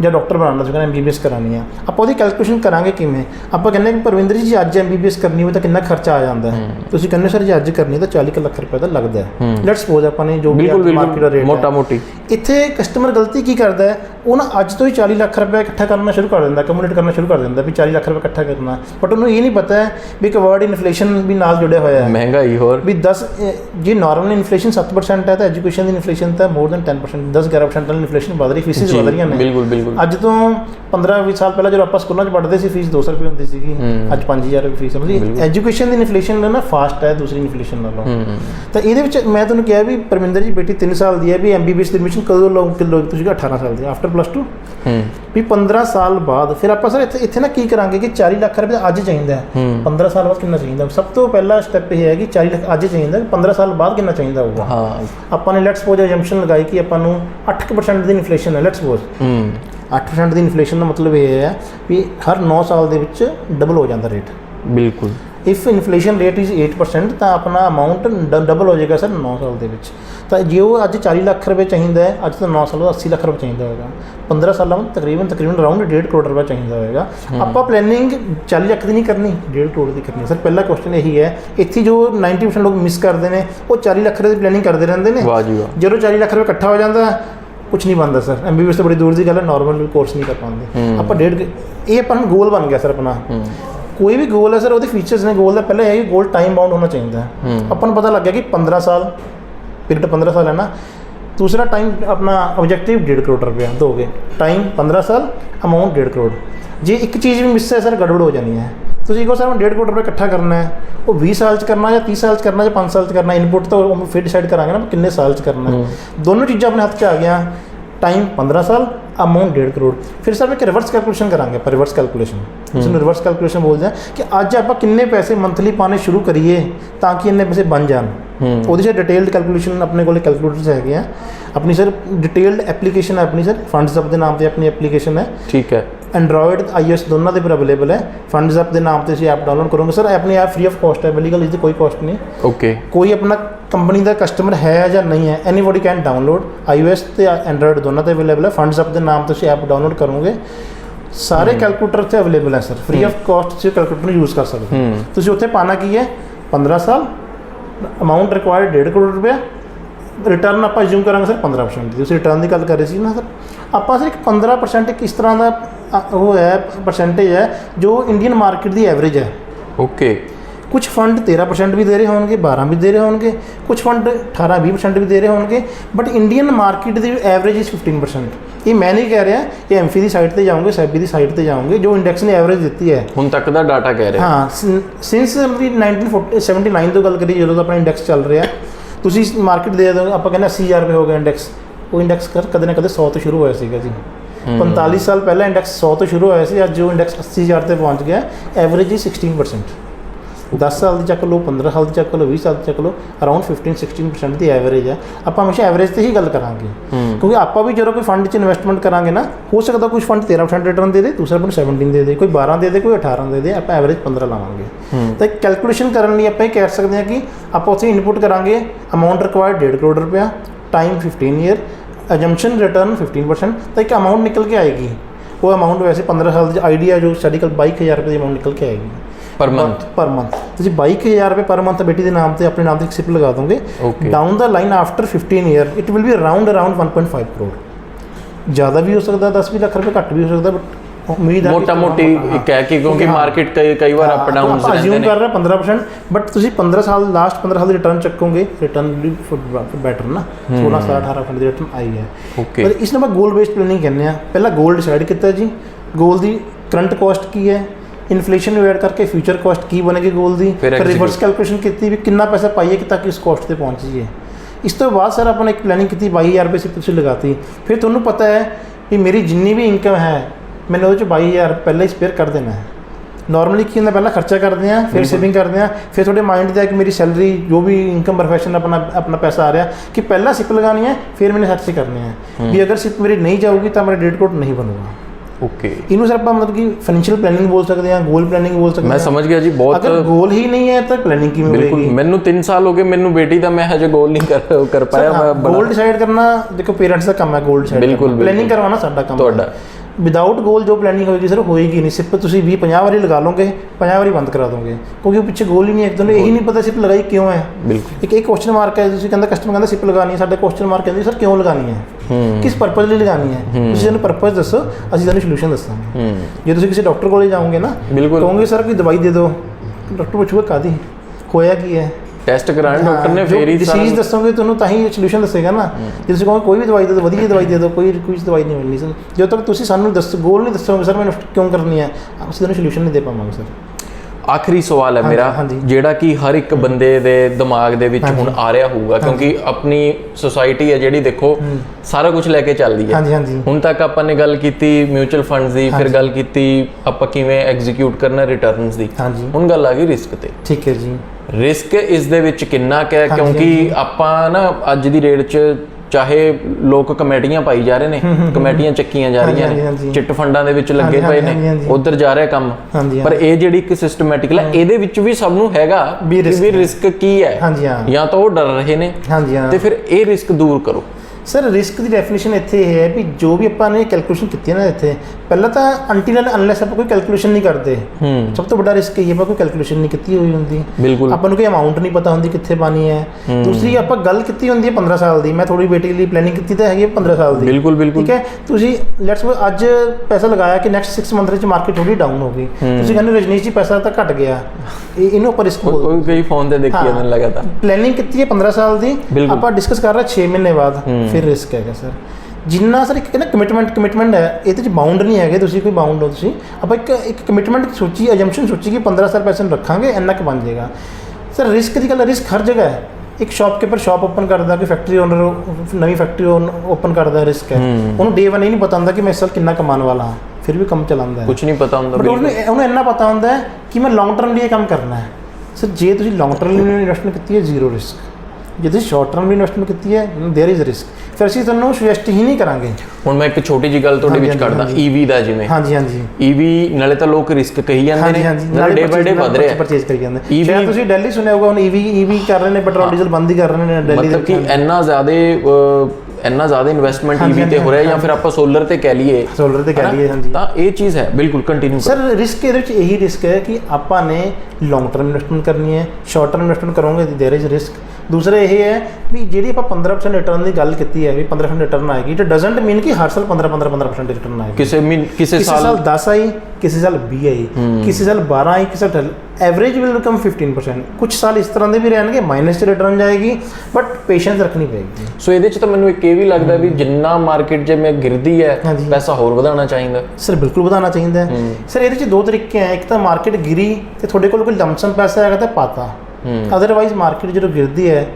ਜਾਂ ਡਾਕਟਰ ਬਣਾਉਣਾ ਤੁਸੀਂ ਕਹਿੰਦੇ ਐਮਬੀਬੀਐਸ ਕਰਾਣੀ ਆ। ਆਪਾਂ ਉਹਦੀ ਕੈਲਕੂਲੇਸ਼ਨ ਕਰਾਂਗੇ ਕਿਵੇਂ? ਆਪਾਂ ਕਹਿੰਦੇ ਕਿ ਪਰਵਿੰਦਰ ਜੀ ਅੱਜ ਐਮਬੀਬੀਐਸ ਕਰਨੀ ਹੋਵੇ ਤਾਂ ਕਿੰਨਾ ਖਰਚਾ ਆ ਜਾਂਦਾ ਹੈ? ਤੁਸੀਂ ਕਹਿੰਦੇ ਸਰ ਜੇ ਅੱਜ ਕਰਨੀ ਤਾਂ 40 ਕੁ ਲੱਖ ਰੁਪਏ ਦਾ ਲੱਗਦਾ ਹੈ। ਲੈਟਸ ਸਪੋਜ਼ ਆਪਾਂ ਨੇ ਜੋ ਵੀ ਮਾਰਕੀਟ ਦਾ ਰੇਟ
ਮੋਟਾ ਮੋਟੀ
ਇੱਥੇ ਕਸਟਮਰ ਗਲਤੀ ਕੀ ਕਰਦਾ ਹੈ? ਉਹ ਨਾ ਅੱਜ ਤੋਂ ਹੀ 40 ਲੱਖ ਰੁਪਏ ਇਕੱਠਾ ਕਰਨਾ ਸ਼ੁਰੂ ਕਰ ਦਿੰਦਾ ਕਮਿਊਨਿਟ ਕਰਨਾ ਸ਼ੁਰੂ ਕਰ ਦਿੰਦਾ ਵੀ 40 ਲੱਖ ਰੁਪਏ ਇਕੱਠਾ ਕਰਨਾ। ਬਟ ਉਹਨੂੰ ਇਹ ਨਹੀਂ ਪਤਾ ਹੈ ਵੀ ਇੱਕ ਵਰਡ ਇਨਫਲੇਸ਼ਨ ਵੀ ਨਾਲ ਜੁੜਿਆ ਹੋਇਆ ਹੈ।
ਮਹਿੰਗਾਈ ਹੋਰ।
ਵੀ 10 ਅਹ, ਜੇ ਨਾਰਮਲ ਇਨਫਲੇਸ਼ਨ 7% ਹੈ ਤਾਂ ਐਜੂਕੇਸ਼ਨ ਦੀ ਇਨਫਲੇਸ਼ਨ ਤਾਂ ਮੋਰ ਦੈਨ 10% 10 11% ਨਾਲ ਇਨਫਲੇਸ਼ਨ ਵਧ ਰਹੀ ਫੀਸਿਸ ਵਧ ਰਹੀਆਂ ਨੇ।
ਬਿਲਕੁਲ, ਬਿਲਕੁਲ। ਬਿਲਕੁਲ
ਅੱਜ ਤੋਂ 15 20 ਸਾਲ ਪਹਿਲਾਂ ਜਦੋਂ ਆਪਾਂ ਸਕੂਲਾਂ 'ਚ ਪੜ੍ਹਦੇ ਸੀ ਫੀਸ 200 ਰੁਪਏ ਹੁੰਦੀ ਸੀਗੀ। ਅੱਜ 5000 ਰੁਪਏ ਫੀਸ ਹੈ ਮਤਲਬ ਐਜੂਕੇਸ਼ਨ ਦੀ ਇਨਫਲੇਸ਼ਨ ਨਾ ਫਾਸਟ ਹੈ ਦੂਸਰੀ ਇਨਫਲੇਸ਼ਨ ਨਾਲੋਂ। ਤਾਂ ਇਹਦੇ ਵਿੱਚ ਮੈਂ ਤੁਹਾਨੂੰ ਕਿਹਾ ਵੀ ਪਰਮਿੰਦਰ ਜੀ ਬੇਟੀ 3 ਸਾਲ ਦੀ ਹੈ ਵੀ ਐਮਬੀਬੀਐਸ ਦੀ ਐਡਮਿਸ਼ਨ ਕਦੋਂ ਲਓ ਕਿ ਲੋਕ ਤੁਸੀਂ 18 ਸਾਲ ਦੇ ਆਫਟਰ ਪਲੱਸ 2
ਹੂੰ।
ਵੀ 15 ਸਾਲ ਬਾਅਦ ਫਿਰ ਆਪਾਂ ਸਰ ਇੱਥੇ ਇੱਥੇ ਨਾ ਕੀ ਕਰਾਂਗੇ ਕਿ 40 ਲੱਖ ਰੁਪਏ ਅੱਜ ਚਾਹੀਦਾ ਹੈ। 15 ਸਾਲ ਬਾਅਦ ਕਿੰਨਾ ਚਾਹੀਦਾ? ਸਭ ਤੋਂ ਪਹਿਲਾ ਸਟੈਪ ਇਹ ਹੈ ਕਿ 40 ਲੱਖ ਅੱਜ ਚਾਹੀਦਾ 15 ਸਾਲ ਬਾਅਦ ਕਿੰਨਾ ਚਾਹੀਦਾ ਹੋਊਗਾ।
ਹਾਂ।
ਆਪਾਂ ਨੇ ਲੈਟਸ ਸਪੋਜ਼ ਅਜੰਪਸ਼ਨ ਲਗਾਈ ਕਿ ਆਪਾਂ ਨੂੰ 8% ਦੀ ਇਨਫਲੇਸ਼ਨ ਹੈ ਲੈਟਸ ਸਪੋਜ਼ 8% ਦੀ ਇਨਫਲੇਸ਼ਨ ਦਾ ਮਤਲਬ ਇਹ ਹੈ ਵੀ ਹਰ 9 ਸਾਲ ਦੇ ਵਿੱਚ ਡਬਲ ਹੋ ਜਾਂਦਾ ਰੇਟ
ਬਿਲਕੁਲ।
ਇਫ ਇਨਫਲੇਸ਼ਨ ਰੇਟ ਇਜ਼ 8% ਤਾਂ ਆਪਣਾ ਅਮਾਉਂਟ ਡਬਲ ਹੋ ਜਾਏਗਾ ਸਰ 9 ਸਾਲ ਦੇ ਵਿੱਚ। ਤਾਂ ਜੇ ਉਹ ਅੱਜ 40 ਲੱਖ ਰੁਪਏ ਚਾਹੀਦਾ ਹੈ ਅੱਜ ਤੋਂ 9 ਸਾਲ ਬਾਅਦ 80 ਲੱਖ ਰੁਪਏ ਚਾਹੀਦਾ ਹੋਏਗਾ। 15 ਸਾਲਾਂ ਬਾਅਦ ਤਕਰੀਬਨ ਤਕਰੀਬਨ ਅਰਾਊਂਡ 1.5 ਕਰੋੜ ਰੁਪਏ ਚਾਹੀਦਾ ਹੋਏਗਾ। ਆਪਾਂ ਪਲੈਨਿੰਗ 40 ਲੱਖ ਦੀ ਨਹੀਂ ਕਰਨੀ 1.5 ਕਰੋੜ ਦੀ ਕਰਨੀ। ਸਰ ਪਹਿਲਾ ਕੁਐਸਚਨ ਇਹੀ ਹੈ ਇੱਥੇ ਜੋ 90% ਲੋਕ ਮਿਸ ਕਰਦੇ ਨੇ ਉਹ 40 ਲੱਖ ਰੁਪਏ ਦੀ ਪਲੈਨਿੰਗ ਕਰਦੇ ਰਹਿੰਦੇ ਨੇ।
ਵਾਹ ਜੀ ਵਾਹ।
ਜਦੋਂ 40 ਲੱਖ ਰੁਪਏ ਇਕੱਠਾ ਹੋ ਜਾਂਦਾ ਕੁਝ ਨਹੀਂ ਬਣਦਾ ਸਰ ਐਮਬੀਬੀਐਸ ਤਾਂ ਬੜੀ ਦੂਰ ਦੀ ਗੱਲ ਹੈ ਨਾਰਮਲ ਕੋਰਸ ਨਹੀਂ ਕਰ ਪਾਉਂਦੇ। ਆਪਾਂ ਡੇਢ ਇਹ ਆਪਾਂ ਨੂੰ ਗੋਲ ਬਣ ਗਿਆ ਸਰ ਆਪਣਾ। ਕੋਈ ਵੀ ਗੋਲ ਹੈ ਸਰ ਉਹਦੇ ਫੀਚਰਸ ਨੇ ਗੋਲ ਦਾ। ਪਹਿਲਾਂ ਇਹ ਹੈ ਗੋਲ ਟਾਈਮ ਬਾਉਂਡ ਹੋਣਾ ਚਾਹੀਦਾ। ਹੈ। ਆਪਾਂ ਨੂੰ ਪਤਾ ਲੱਗ ਗਿਆ ਕਿ 15 ਸਾਲ ਪੀਰੀਅਡ 15 ਸਾਲ ਹੈ ਨਾ। ਦੂਸਰਾ ਟਾਈਮ ਆਪਣਾ ਆਬਜੈਕਟਿਵ 1.5 ਕਰੋੜ ਰੁਪਏ ਦੋਗੇ। ਟਾਈਮ 15 ਸਾਲ ਅਮਾਉਂਟ 1.5 ਕਰੋੜ। ਜੇ ਇੱਕ ਚੀਜ਼ ਵੀ ਮਿਸ ਹੈ ਸਰ ਗੜਬੜ ਹੋ ਜਾਣੀ ਹੈ। ਤੁਸੀਂ ਕਹੋ ਸਰ ਮੈਂ 1.5 ਕਰੋੜ ਰੁਪਏ ਇਕੱਠਾ ਕਰਨਾ ਹੈ ਉਹ 20 ਸਾਲ ਚ ਕਰਨਾ ਜਾਂ 30 ਸਾਲ ਚ ਕਰਨਾ ਜਾਂ 5 ਸਾਲ ਚ ਕਰਨਾ ਇਨਪੁਟ ਤਾਂ ਉਹ ਫਿਰ ਡਿਸਾਈਡ ਕਰਾਂਗੇ ਨਾ ਕਿੰਨੇ ਸਾਲ ਚ ਕਰਨਾ ਦੋਨੋਂ ਚੀਜ਼ਾਂ ਆਪਣੇ ਹੱਥ 'ਚ ਆ ਗਿਆ ਟਾਈਮ 15 ਸਾਲ ਅਮਾਉਂਟ 1.5 ਕਰੋੜ ਫਿਰ ਸਰ ਮੈਂ ਇੱਕ ਰਿਵਰਸ ਕੈਲਕੂਲੇਸ਼ਨ ਕਰਾਂਗੇ ਆਪਾਂ ਰਿਵਰਸ ਕੈਲਕੂਲੇਸ਼ਨ ਇਸ ਨੂੰ ਰਿਵਰਸ ਕੈਲਕੂਲੇਸ਼ਨ ਬੋਲਦੇ ਆ ਕਿ ਅੱਜ ਆਪਾਂ ਕਿੰਨੇ ਪੈਸੇ ਮੰਥਲੀ ਪਾਣੇ ਸ਼ੁਰੂ ਕਰੀਏ ਤਾਂ ਕਿ ਇੰਨੇ ਪੈਸੇ ਬਣ ਜਾਣ ਉਹਦੇ 'ਚ ਡਿਟੇਲਡ ਕੈਲਕੂਲੇਸ਼ਨ ਆਪਣੇ ਕੋਲੇ ਕੈਲਕੂਲੇਟਰਸ ਹੈਗੇ ਆ ਆਪਣੀ ਸਰ ਡਿਟੇਲਡ ਐਪਲੀਕੇਸ਼ਨ ਹੈ ਆਪਣੀ ਸਰ ਫੰਡਸ ਅਪ ਦੇ ਨਾਮ ਤੇ ਆਪਣੀ ਐਪਲੀਕੇਸ਼ਨ ਹੈ
ਠੀਕ ਹੈ
ਐਂਡਰੋਇਡ ਆਈਐਸ ਦੋਨਾਂ ਦੇ ਪਰ ਅਵੇਲੇਬਲ ਹੈ ਫੰਡਸ ਅਪ ਦੇ ਨਾਮ ਤੇ ਤੁਸੀਂ ਐਪ ਡਾਊਨਲੋਡ ਕਰੋਗੇ ਸਰ ਆਪਣੀ ਐਪ ਫ੍ਰੀ ਆਫ ਕਾਸਟ ਹੈ ਬਿਲੀਗਲ ਇਸ ਦੀ ਕੋਈ ਕਾਸਟ ਨਹੀਂ
ਓਕੇ
ਕੋਈ ਆਪਣਾ ਕੰਪਨੀ ਦਾ ਕਸਟਮਰ ਹੈ ਜਾਂ ਨਹੀਂ ਹੈ ਐਨੀਬਾਡੀ ਕੈਨ ਡਾਊਨਲੋਡ iOS ਤੇ ਐਂਡਰੋਇਡ ਦੋਨਾਂ ਤੇ ਅਵੇਲੇਬਲ ਹੈ। ਫੰਡਸ ਅਪ ਦੇ ਨਾਮ ਤੇ ਤੁਸੀਂ ਐਪ ਡਾਊਨਲੋਡ ਕਰੋਗੇ। ਸਾਰੇ ਕੈਲਕੂਲੇਟਰ ਤੇ ਅਵੇਲੇਬਲ ਹੈ ਸਰ ਫ੍ਰੀ ਆਫ ਕਾਸਟ ਤੁਸੀਂ ਕੈਲਕੂਲੇਟਰ ਨੂੰ ਯੂਜ਼ ਕਰ ਸਕਦੇ ਹੋ। ਤੁਸੀਂ ਉੱਥੇ ਪਾਣਾ ਕੀ ਹੈ? 15 ਸਾਲ। ਅਮਾਉਂਟ ਰਿਕੁਆਇਰਡ 1.5 ਕਰੋੜ ਰੁਪਏ ਰਿਟਰਨ ਆਪਾਂ ਅਸਿਊਮ ਕਰਾਂਗੇ ਸਰ 15% ਦੀ। ਤੁਸੀਂ ਰਿਟਰਨ ਦੀ ਗੱਲ ਕਰ ਰਹੇ ਸੀ ਨਾ ਸਰ ਆਪਾਂ ਸਰ ਇੱਕ 15% ਇੱਕ ਇਸ ਤਰ੍ਹਾਂ ਦਾ ਉਹ ਹੈ ਪਰਸੈਂਟੇਜ ਹੈ ਜੋ ਇੰਡੀਅਨ ਮਾਰਕੀਟ ਦੀ ਐਵਰੇਜ ਹੈ।
ਓਕੇ
ਕੁਝ ਫੰਡ 13% ਵੀ ਦੇ ਰਹੇ ਹੋਣਗੇ 12 ਵੀ ਦੇ ਰਹੇ ਹੋਣਗੇ ਕੁਝ ਫੰਡ 18 20% ਵੀ ਦੇ ਰਹੇ ਹੋਣਗੇ ਬਟ ਇੰਡੀਅਨ ਮਾਰਕੀਟ ਦੀ ਐਵਰੇਜ ਇਸ 15% ਇਹ ਮੈਂ ਨਹੀਂ ਕਹਿ ਰਿਹਾ ਇਹ ਐਮਫੀ ਦੀ ਸਾਈਟ ਤੇ ਜਾਓਗੇ ਸੈਬੀ ਦੀ ਸਾਈਟ ਤੇ ਜਾਓਗੇ ਜੋ ਇੰਡੈਕਸ ਨੇ ਐਵਰੇਜ ਦਿੱਤੀ ਹੈ।
ਹੁਣ ਤੱਕ ਦਾ ਡਾਟਾ ਕਹਿ ਰਿਹਾ।
ਹਾਂ ਸਿੰਸ ਵੀ 1979 ਤੋਂ ਗੱਲ ਕਰੀ ਜਦੋਂ ਦਾ ਆਪਣਾ ਇੰਡੈਕਸ ਚੱਲ ਰਿਹਾ ਤੁਸੀਂ ਮਾਰਕੀਟ ਦੇ ਦਿਓ ਆਪਾਂ ਕਹਿੰਦੇ 80000 ਰੁਪਏ ਹੋ ਗਿਆ ਇੰਡੈਕਸ ਉਹ ਇੰਡੈਕਸ ਕਰ ਕਦੇ ਨਾ ਕਦੇ 100 ਤੋਂ ਸ਼ੁਰੂ ਹੋਇਆ ਸੀਗਾ ਜੀ। 45 ਸਾਲ ਪਹਿਲਾਂ ਇੰਡੈਕਸ 100 ਤੋਂ ਸ਼ੁਰੂ ਹੋਇਆ ਸੀ ਅੱਜ ਜੋ ਇੰਡੈਕਸ 80000 ਤੇ ਪਹੁੰਚ ਗਿਆ ਐਵਰੇਜ ਹੀ 16% 10 ਸਾਲ ਦੀ ਚੱਕ ਲਓ 15 ਸਾਲ ਦੀ ਚੱਕ ਲਓ 20 ਸਾਲ ਦੀ ਚੱਕ ਲਓ ਅਰਾਊਂਡ 15 16% ਦੀ ਐਵਰੇਜ ਹੈ। ਆਪਾਂ ਹਮੇਸ਼ਾ ਐਵਰੇਜ ਤੇ ਹੀ ਗੱਲ ਕਰਾਂਗੇ। ਕਿਉਂਕਿ ਆਪਾਂ ਵੀ ਜਦੋਂ ਕੋਈ ਫੰਡ 'ਚ ਇਨਵੈਸਟਮੈਂਟ ਕਰਾਂਗੇ ਨਾ ਹੋ ਸਕਦਾ ਕੁਝ ਫੰਡ 13% ਰਿਟਰਨ ਦੇ ਦੇ ਦੂਸਰਾ ਫੰਡ 17 ਦੇ ਦੇ ਕੋਈ 12 ਦੇ ਦੇ ਕੋਈ 18 ਦੇ ਦੇ ਆਪਾਂ ਐਵਰੇਜ 15 ਲਾਵਾਂਗੇ। ਤਾਂ ਕੈਲਕੂਲੇਸ਼ਨ ਕਰਨ ਲਈ ਆਪਾਂ ਇਹ ਕਹਿ ਸਕਦੇ ਹਾਂ ਕਿ ਆਪਾਂ ਉੱਥੇ ਇਨਪੁਟ ਕਰਾਂਗੇ ਅਮਾਉਂਟ ਰਿਕੁਆਇਰਡ 1.5 ਕਰੋੜ ਰੁਪਇਆ ਟਾਈਮ 15 ਈਅਰ ਅਜੰਪਸ਼ਨ ਰਿਟਰਨ 15% ਤਾਂ ਇੱਕ ਅਮਾਉਂਟ ਨਿਕਲ ਕੇ ਆਏਗੀ। ਉਹ ਅਮਾਉਂਟ ਵੈਸੇ 15 ਸਾਲ ਦੀ ਆਈਡੀਆ ਜੋ ਸਟੱਡੀ ਕਲ 22000 ਰੁਪਏ ਦੀ ਅਮਾਉਂਟ ਨਿਕਲ ਕੇ ਆਏਗੀ।
ਪਰ ਮੰਥ
ਪਰ ਮੰਥ ਤੁਸੀਂ 22000 ਰੁਪਏ ਪਰ ਮੰਥ ਬੇਟੀ ਦੇ ਨਾਮ ਤੇ ਆਪਣੇ ਨਾਮ ਤੇ ਇੱਕ ਸਿਪ ਲਗਾ ਦੋਗੇ. Down the line after 15 year it will be around around 1.5 crore ਜ਼ਿਆਦਾ ਵੀ ਹੋ ਸਕਦਾ 10 ਲੱਖ ਰੁਪਏ ਘੱਟ ਵੀ ਹੋ ਸਕਦਾ ਬਟ ਉਮੀਦ ਹੈ
ਮੋਟਾ ਮੋਟੀ ਇੱਕ ਹੈ ਕਿ ਕਿਉਂਕਿ ਮਾਰਕੀਟ ਕਈ ਕਈ ਵਾਰ ਅਪ ਡਾਊਨਸ ਰਹਿੰਦੇ
ਅਸਿਊਮ
ਨੇ।
ਕਰ ਰਿਹਾ 15% ਬਟ ਤੁਸੀਂ 15 ਸਾਲ ਲਾਸਟ 15 ਸਾਲ ਦੀ ਰਿਟਰਨ ਚੱਕੋਗੇ ਰਿਟਰਨ ਵੀ ਬੈਟਰ ਨਾ। 16 17 18% ਦੀ ਰਿਟਰਨ ਆਈ ਹੈ।
ਓਕੇ
ਪਰ ਇਸ ਨੂੰ ਆਪਾਂ ਗੋਲ ਬੇਸਡ ਪਲੈਨਿੰਗ ਕਹਿੰਦੇ ਆ ਪਹਿਲਾਂ ਗੋਲ ਡਿਸਾਈਡ ਕੀਤਾ ਜੀ। ਗੋਲ ਦੀ ਕਰੰਟ ਕਾਸਟ ਕੀ ਹੈ? ਇਨਫਲੇਸ਼ਨ ਨੂੰ ਐਡ ਕਰਕੇ ਫਿਊਚਰ ਕਾਸਟ ਕੀ ਬਣੇਗੀ ਗੋਲ ਦੀ
ਫਿਰ
ਰਿਵਰਸ। ਕੈਲਕੂਲੇਸ਼ਨ ਕੀਤੀ ਵੀ ਕਿੰਨਾ ਪੈਸਾ ਪਾਈਏ ਕਿ ਤਾਂ ਕਿ ਇਸ ਕਾਸਟ ਤੇ ਪਹੁੰਚ ਜਾਈਏ। ਇਸ ਤੋਂ ਬਾਅਦ ਸਰ ਆਪਾਂ ਨੇ ਇੱਕ ਪਲੈਨਿੰਗ ਕੀਤੀ 22000 ਰੁਪਏ ਸਿਪ ਤੁਸੀਂ ਲਗਾਤੀ। ਫਿਰ ਤੁਹਾਨੂੰ ਪਤਾ ਹੈ ਕਿ ਮੇਰੀ ਜਿੰਨੀ ਵੀ ਇਨਕਮ ਹੈ ਮੈਨੂੰ ਉਹਦੇ ਚ 22000 ਪਹਿਲਾਂ ਹੀ ਸਪੇਅਰ ਕਰ ਦੇਣਾ ਹੈ। ਨਾਰਮਲੀ ਕੀ ਹੁੰਦਾ ਪਹਿਲਾਂ ਖਰਚਾ ਕਰਦੇ ਆ ਫਿਰ ਸੇਵਿੰਗ ਕਰਦੇ ਆ ਫਿਰ ਤੁਹਾਡੇ ਮਾਈਂਡ ਤੇ ਹੈ ਕਿ ਮੇਰੀ ਸੈਲਰੀ ਜੋ ਵੀ ਇਨਕਮ ਪ੍ਰੋਫੈਸ਼ਨ ਆਪਣਾ ਆਪਣਾ ਪੈਸਾ ਆ ਰਿਹਾ ਕਿ ਪਹਿਲਾਂ ਸਿਪ ਲਗਾਣੀ ਹੈ ਫਿਰ ਮੈंने ਖਰਚੇ ਕਰਨੇ ਆ ਵੀ ਅਗਰ ਸਿਪ ਮੇਰੀ ਨਹੀਂ ਜਾਊਗੀ ਤਾਂ ਮੇਰਾ ਡੇਟ ਕੋਡ ਨਹੀਂ ਬਣੂਗਾ।
ਓਕੇ
ਇਹਨੂੰ ਸਰ ਆਪਾਂ ਮਤਲਬ ਕਿ ਫਾਈਨੈਂਸ਼ੀਅਲ ਪਲੈਨਿੰਗ ਬੋਲ ਸਕਦੇ ਆ ਗੋਲ ਪਲੈਨਿੰਗ ਬੋਲ ਸਕਦੇ
ਮੈਂ
ਆ
ਸਮਝ ਗਿਆ ਜੀ ਬਹੁਤ
ਅਗਰ ਗੋਲ ਹੀ ਨਹੀਂ ਹੈ ਤਾਂ ਪਲੈਨਿੰਗ ਕਿਵੇਂ
ਬਿਲਕੁਲ
ਹੋਏਗੀ
ਮੈਨੂੰ 3 ਸਾਲ ਹੋ ਗਏ ਮੈਨੂੰ ਬੇਟੀ ਦਾ ਮੈਂ ਹਜੇ ਗੋਲ ਨਹੀਂ ਕਰ ਕਰ ਪਾਇਆ ਮੈਂ
ਗੋਲ ਡਿਸਾਈਡ ਕਰਨਾ ਦੇਖੋ ਪੇਰੈਂਟਸ ਦਾ ਕੰਮ ਹੈ ਗੋਲ ਡਿਸਾਈਡ
ਬਿਲਕੁਲ, ਬਿਲਕੁਲ।
ਪਲੈਨਿੰਗ ਕਰਵਾਉਣਾ ਸਾਡਾ ਕੰਮ
ਤੁਹਾਡਾ।
ਵਿਦਆਊਟ ਗੋਲ ਜੋ ਪਲੈਨਿੰਗ ਹੋਏਗੀ ਸਰ ਹੋਏਗੀ ਨਹੀਂ। ਸਿਰਫ ਤੁਸੀਂ 20 50 ਵਾਰੀ ਲਗਾ ਲਓਗੇ 50 ਵਾਰੀ ਬੰਦ ਕਰਾ ਦੋਗੇ। ਕਿਉਂਕਿ ਉਹ ਪਿੱਛੇ ਗੋਲ ਹੀ ਨਹੀਂ ਹੈ। ਤੁਹਾਨੂੰ ਇਹੀ ਨਹੀਂ ਪਤਾ ਸਿਰਫ ਲਗਾਈ ਕਿਉਂ ਹੈ।
ਬਿਲਕੁਲ।
ਇੱਕ ਇੱਕ ਕੁਐਸਚਨ ਮਾਰਕ ਹੈ ਤੁਸੀਂ ਕਹਿੰਦਾ ਕਸਟਮਰ ਕਹਿੰਦਾ ਸਿਪ ਲਗਾਣੀ ਹੈ ਸਾਡੇ ਕੁਐਸਚਨ ਮਾਰਕ ਕਹਿੰਦੇ ਸਰ ਕਿਉਂ ਲਗਾਣੀ ਹੈ? ਕਿਸ ਪਰਪਸ ਲਈ ਲਗਾਣੀ ਹੈ? ਤੁਸੀਂ ਸਾਨੂੰ ਪਰਪਸ ਦੱਸੋ ਅਸੀਂ ਤੁਹਾਨੂੰ ਸੋਲੂਸ਼ਨ ਦੱਸਾਂਗੇ। ਜੇ ਤੁਸੀਂ ਕਿਸੇ ਡਾਕਟਰ ਕੋਲੇ ਜਾਓਗੇ ਨਾ ਕਹੋਗੇ ਸਰ ਕੋਈ ਦਵਾਈ ਦੇ ਦਿਓ। ਡਾਕਟਰ ਪੁੱਛੂਗਾ ਕਾਦੀ ਹੋਇਆ ਕੀ ਹੈ?
ਟੈਸਟ ਕਰਾਣ ਡਾਕਟਰ ਨੇ ਫੇਰ ਹੀ
ਡਿਸੀਜ਼ ਦੱਸੋਗੇ ਤੁਹਾਨੂੰ ਤਾਂ ਹੀ ਸੋਲੂਸ਼ਨ ਦੱਸੇਗਾ ਨਾ। ਜੇ ਤੁਸੀਂ ਕਹੋਗੇ ਕੋਈ ਵੀ ਦਵਾਈ ਦੇ ਦਿਓ ਵਧੀਆ ਦਵਾਈ ਦੇ ਦਿਓ ਕੋਈ ਕੋਈ ਦਵਾਈ ਨਹੀਂ ਮਿਲਣੀ ਸਰ। ਜਦੋਂ ਤੱਕ ਤੁਸੀਂ ਸਾਨੂੰ ਦੱਸ ਗੋਲ ਨਹੀਂ ਦੱਸੋਗੇ ਸਰ ਮੈਨੂੰ ਕਿਉਂ ਕਰਨੀ ਹੈ? ਅਸੀਂ ਤੁਹਾਨੂੰ ਸੋਲੂਸ਼ਨ ਨਹੀਂ ਦੇ ਪਾਵਾਂਗੇ ਸਰ।
ਆਖਰੀ ਸਵਾਲ ਹੈ ਮੇਰਾ। ਜਿਹੜਾ ਕਿ ਹਰ ਇੱਕ ਬੰਦੇ ਦੇ ਦਿਮਾਗ ਦੇ ਵਿੱਚ ਹੁਣ ਆ ਰਿਹਾ ਹੋਊਗਾ ਕਿਉਂਕਿ ਆਪਣੀ ਸੁਸਾਇਟੀ ਹੈ ਜਿਹੜੀ ਦੇਖੋ ਸਾਰਾ ਕੁਝ ਲੈ ਕੇ ਚੱਲਦੀ ਹੈ।
ਹਾਂਜੀ ਹਾਂਜੀ।
ਹੁਣ ਤੱਕ ਆਪਾਂ ਨੇ ਗੱਲ ਕੀਤੀ ਮਿਊਚੁਅਲ ਫੰਡਸ ਦੀ ਫਿਰ ਗੱਲ ਕੀਤੀ ਆਪਾਂ ਕਿਵੇਂ ਐਗਜ਼ੀਕਿਊਟ ਕਰਨਾ ਰਿਟਰਨਸ ਦੀ।
ਹਾਂਜੀ।
ਹੁਣ ਗੱਲ ਆ ਗਈ ਰਿਸਕ ਤੇ।
ਠੀਕ ਹੈ ਜੀ।
ਰਿਸਕ ਇਸ ਦੇ ਵਿੱਚ ਕਿੰਨਾ ਕੁ ਹੈ? ਕਿਉਂਕਿ ਆਪਾਂ ਨਾ ਅੱਜ ਦੀ ਰੇਟ 'ਚ ਚਾਹੇ ਲੋਕ ਕਮੇਟੀਆਂ ਪਾਈ ਜਾ ਰਹੇ ਨੇ ਕਮੇਟੀਆਂ ਚੱਕੀਆਂ ਜਾ ਰਹੀਆਂ ਨੇ। ਚਿੱਟ ਫੰਡਾਂ ਦੇ ਵਿੱਚ ਲੱਗੇ ਪਏ ਨੇ। ਉਧਰ ਜਾ ਰਿਹਾ ਕੰਮ। ਪਰ ਇਹ ਜਿਹੜੀ ਇੱਕ ਸਿਸਟਮੈਟਿਕਲ ਹੈ। ਇਹਦੇ ਵਿੱਚ ਵੀ ਸਭ ਨੂੰ ਹੈਗਾ
ਵੀ
ਰਿਸਕ ਕੀ ਹੈ। ਜਾਂ ਤਾਂ ਉਹ ਡਰ ਰਹੇ ਨੇ ਤੇ ਫਿਰ ਇਹ ਰਿਸਕ ਦੂਰ ਕਰੋ।
ਸਰ ਰਿਸਕ ਦੀ ਡੈਫੀਨੇਸ਼ਨ ਇੱਥੇ ਇਹ ਹੈ ਵੀ ਜੋ ਵੀ ਆਪਾਂ ਨੇ ਕੈਲਕੂਲੇਸ਼ਨ ਕੀਤੀ ਹੈ ਨਾ ਇੱਥੇ ਪਹਿਲਾਂ ਤਾਂ ਅੰਟੀਲ ਐਂਡ ਅਨਲੈਸ ਆਪਾਂ ਕੋਈ ਕੈਲਕੂਲੇਸ਼ਨ ਨਹੀਂ ਕਰਦੇ। ਸਭ ਤੋਂ ਵੱਡਾ ਰਿਸਕ ਇਹ ਹੈ ਆਪਾਂ ਕੋਈ ਕੈਲਕੂਲੇਸ਼ਨ ਨਹੀਂ ਕੀਤੀ ਹੋਈ ਹੁੰਦੀ। ਆਪਾਂ ਨੂੰ ਕੋਈ ਅਮਾਉਂਟ ਨਹੀਂ ਪਤਾ ਹੁੰਦੀ ਕਿੱਥੇ ਪਾਣੀ ਹੈ। ਦੂਸਰੀ ਆਪਾਂ ਗੱਲ ਕੀਤੀ ਹੁੰਦੀ ਹੈ 15 ਸਾਲ ਦੀ। ਮੈਂ ਥੋੜੀ ਬੇਟੀ ਲਈ ਪਲੈਨਿੰਗ ਕੀਤੀ ਤਾਂ ਹੈਗੀ ਹੈ 15 ਸਾਲ ਦੀ।
ਬਿਲਕੁਲ ਬਿਲਕੁਲ।
ਠੀਕ ਹੈ? ਤੁਸੀਂ ਲੈਟਸ ਅੱਜ ਪੈਸਾ ਲਗਾਇਆ ਕਿ ਨੈਕਸਟ 6 ਮੰਥ ਵਿੱਚ ਮਾਰਕੀਟ ਥੋੜੀ ਡਾਊਨ ਹੋ ਗਈ। ਤੁਸੀਂ ਕਹਿੰਦੇ ਰਜਨੀਸ਼ ਜੀ ਪੈਸਾ ਤਾਂ ਘਟ ਗਿਆ। ਇਹ ਇਹਨੂੰ ਆਪਾਂ ਰਿਸਕ
ਕੋਈ ਕੋਈ ਫੋਨ ਤੇ ਦੇਖੀ ਜਾਂਦੇ ਲਗਾਤਾਰ।
ਪਲੈਨਿੰਗ ਕੀਤੀ ਹੈ 15 ਸਾਲ ਦੀ। ਆਪਾਂ ਡਿਸਕਸ ਕਰ ਰਹੇ 6 ਮਹੀਨੇ ਬਾਅਦ। ਫਿਰ ਰਿਸਕ ਹੈਗਾ ਸਰ। ਜਿੰਨਾ ਸਰ ਇੱਕ ਨਾ ਕਮਿਟਮੈਂਟ ਕਮਿਟਮੈਂਟ ਹੈ ਇਹਦੇ ਚ ਬਾਉਂਡ ਨਹੀਂ ਹੈਗੇ ਤੁਸੀਂ ਕੋਈ ਬਾਉਂਡ ਹੋ ਤੁਸੀਂ। ਆਪਾਂ ਇੱਕ ਇੱਕ ਕਮਿਟਮੈਂਟ ਸੋਚੀ ਅਜੰਪਸ਼ਨ ਸੋਚੀ ਕਿ 15 ਸਾਲ ਪੈਸੇ ਨੂੰ ਰੱਖਾਂਗੇ ਇੰਨਾ ਕੁ ਬਣ ਜਾਏਗਾ। ਸਰ ਰਿਸਕ ਦੀ ਗੱਲ ਰਿਸਕ ਹਰ ਜਗ੍ਹਾ ਹੈ। ਇੱਕ ਸ਼ਾਪਕੀਪਰ ਸ਼ਾਪ ਓਪਨ ਕਰਦਾ ਕਿ ਫੈਕਟਰੀ ਓਨਰ ਨਵੀਂ ਫੈਕਟਰੀ ਓਪਨ ਕਰਦਾ ਰਿਸਕ ਹੈ। ਉਹਨੂੰ ਡੇ 1 ਇਹ ਨਹੀਂ ਪਤਾ ਹੁੰਦਾ ਕਿ ਮੈਂ ਇਸ ਸਾਲ ਕਿੰਨਾ ਕਮਾਉਣ ਵਾਲਾ ਹਾਂ ਫਿਰ ਵੀ ਕੰਮ ਚਲਾਉਂਦਾ ਹੈ।
ਕੁਝ ਨਹੀਂ ਪਤਾ ਹੁੰਦਾ ਬਿਲਕੁਲ
ਉਹਨੂੰ ਉਹਨੂੰ ਇੰਨਾ ਪਤਾ ਹੁੰਦਾ ਹੈ ਕਿ ਮੈਂ ਲੌਂਗ ਟਰਮ ਲਈ ਇਹ ਕੰਮ ਕਰਨਾ ਹੈ। ਸਰ ਜੇ ਤੁਸੀਂ ਲੌਂਗ ਟਰਮ ਲਈ ਇਨਵੈਸਟਮੈਂਟ ਕੀਤੀ ਹੈ ਜ਼ੀਰੋ ਰਿਸਕ ਜੇ ਤੁਸੀਂ ਸ਼ਾਰਟ ਟਰਮ ਲਈ ਇਨਵੈਸਟਮੈਂਟ ਕੀਤੀ ਹੈ देयर इज ਰਿਸਕ ਫਿਰ ਅਸੀਂ ਤੁਹਾਨੂੰ ਸੁਜੈਸਟ ਹੀ ਨਹੀਂ ਕਰਾਂਗੇ
ਹੁਣ ਮੈਂ ਇੱਕ ਛੋਟੀ ਜੀ ਗੱਲ ਤੁਹਾਡੇ ਵਿੱਚ
ਹਾਂਜੀ,
ਕਰਦਾ
ਹਾਂਜੀ।
ਈਵੀ ਦਾ ਜਿਵੇਂ
ਹਾਂਜੀ ਹਾਂਜੀ
ਈਵੀ ਨਾਲੇ ਤਾਂ ਲੋਕ ਰਿਸਕ ਕਹੀ ਜਾਂਦੇ
ਹਾਂਜੀ
ਨੇ
ਹਾਂਜੀ
ਨਾਲੇ ਡੇ ਬਾਈ ਡੇ ਵਧ ਰਿਹਾ
ਪਰਚੇਸ ਕਰੀ ਜਾਂਦੇ
EV
ਸ਼ਾਇਦ ਤੁਸੀਂ ਦਿੱਲੀ ਸੁਣਿਆ ਹੋਊਗਾ ਹੁਣ ਈਵੀ ਈਵੀ ਕਰ ਰਹੇ ਨੇ ਪੈਟਰੋਲ ਡੀਜ਼ਲ ਬੰਦ ਹੀ ਕਰ ਰਹੇ ਨੇ ਦਿੱਲੀ
ਮਤਲਬ ਕਿ ਇੰਨਾ ਜ਼ਿਆਦਾ ਅਹ, ਇੰਨਾ ਜ਼ਿਆਦਾ ਇਨਵੈਸਟਮੈਂਟ ਈਵੀ ਤੇ ਹੋ ਰਿਹਾ ਜਾਂ ਫਿਰ ਆਪਾਂ ਸੋਲਰ ਤੇ ਕਹਿ ਲਈਏ
ਸੋਲਰ ਤੇ ਕਹਿ ਲਈਏ ਹਾਂਜੀ
ਤਾਂ ਇਹ ਚੀਜ਼ ਹੈ ਬਿਲਕੁਲ ਕੰਟੀਨਿਊ
ਸਰ ਰਿਸਕ ਇਹਦੇ ਵਿੱਚ ਇਹੀ ਰਿਸਕ ਹੈ ਕਿ ਆਪਾਂ ਨੇ ਲੌਂਗ ਟਰਮ ਇਨਵੈਸਟਮੈਂਟ ਕਰਨੀ ਹੈ ਸ਼ਾਰਟ ਟਰਮ ਇਨਵੈਸਟਮੈਂਟ ਕਰੋਗੇ ਤਾਂ देयर इज ਰਿਸਕ ਦੂਸਰਾ ਇਹ ਹੈ ਵੀ ਜਿਹੜੀ ਆਪਾਂ 15% ਰਿਟਰਨ ਦੀ ਗੱਲ ਕੀਤੀ ਹੈ ਵੀ 15% ਰਿਟਰਨ ਆਏਗੀ ਇਟ ਡਸਨਟ ਮੀਨ ਕਿ ਹਰ ਸਾਲ 15 15 15% ਰਿਟਰਨ ਆਏਗੀ
ਕਿਸੇ ਮਹੀਨ ਕਿਸੇ
ਕਿਸੇ
ਸਾਲ
ਸਾਲ 10 ਆਈ ਕਿਸੇ ਸਾਲ 20 ਆਈ ਕਿਸੇ ਸਾਲ 12 ਆਈ ਕਿਸੇ ਸਾਲ ਐਵਰੇਜ ਵਿਲ ਬਿਕਮ 15% ਕੁਝ ਸਾਲ ਇਸ ਤਰ੍ਹਾਂ ਦੇ ਵੀ ਰਹਿਣਗੇ ਮਾਈਨਸ ਚ ਰਿਟਰਨ ਜਾਏਗੀ ਬਟ ਪੇਸ਼ੈਂਸ ਰੱਖਣੀ ਪਏਗੀ।
ਸੋ ਇਹਦੇ ਚ ਤਾਂ ਮੈਨੂੰ ਇੱਕ ਇਹ ਵੀ ਲੱਗਦਾ ਵੀ ਜਿੰਨਾ ਮਾਰਕੀਟ ਜਿਵੇਂ ਗਿਰਦੀ ਹੈ। ਪੈਸਾ ਹੋਰ ਵਧਾਉਣਾ ਚਾਹੀਦਾ।
ਸਰ ਬਿਲਕੁਲ ਵਧਾਉਣਾ ਚਾਹੀਦਾ। ਸਰ ਇਹਦੇ ਚ ਦੋ ਤਰੀਕੇ ਆ ਇੱਕ ਤਾਂ ਮਾਰਕੀਟ ਗਿਰੀ ਤੇ ਤੁਹਾਡੇ ਕੋਲ ਕੋਈ ਲਮਸਮ ਪੈਸਾ ਹੈਗਾ ਤਾਂ ਪਾਤਾ। ਅਦਰਵਾਈਜ਼ ਮਾਰਕੀਟ ਜਦੋਂ ਗਿਰਦੀ ਹੈ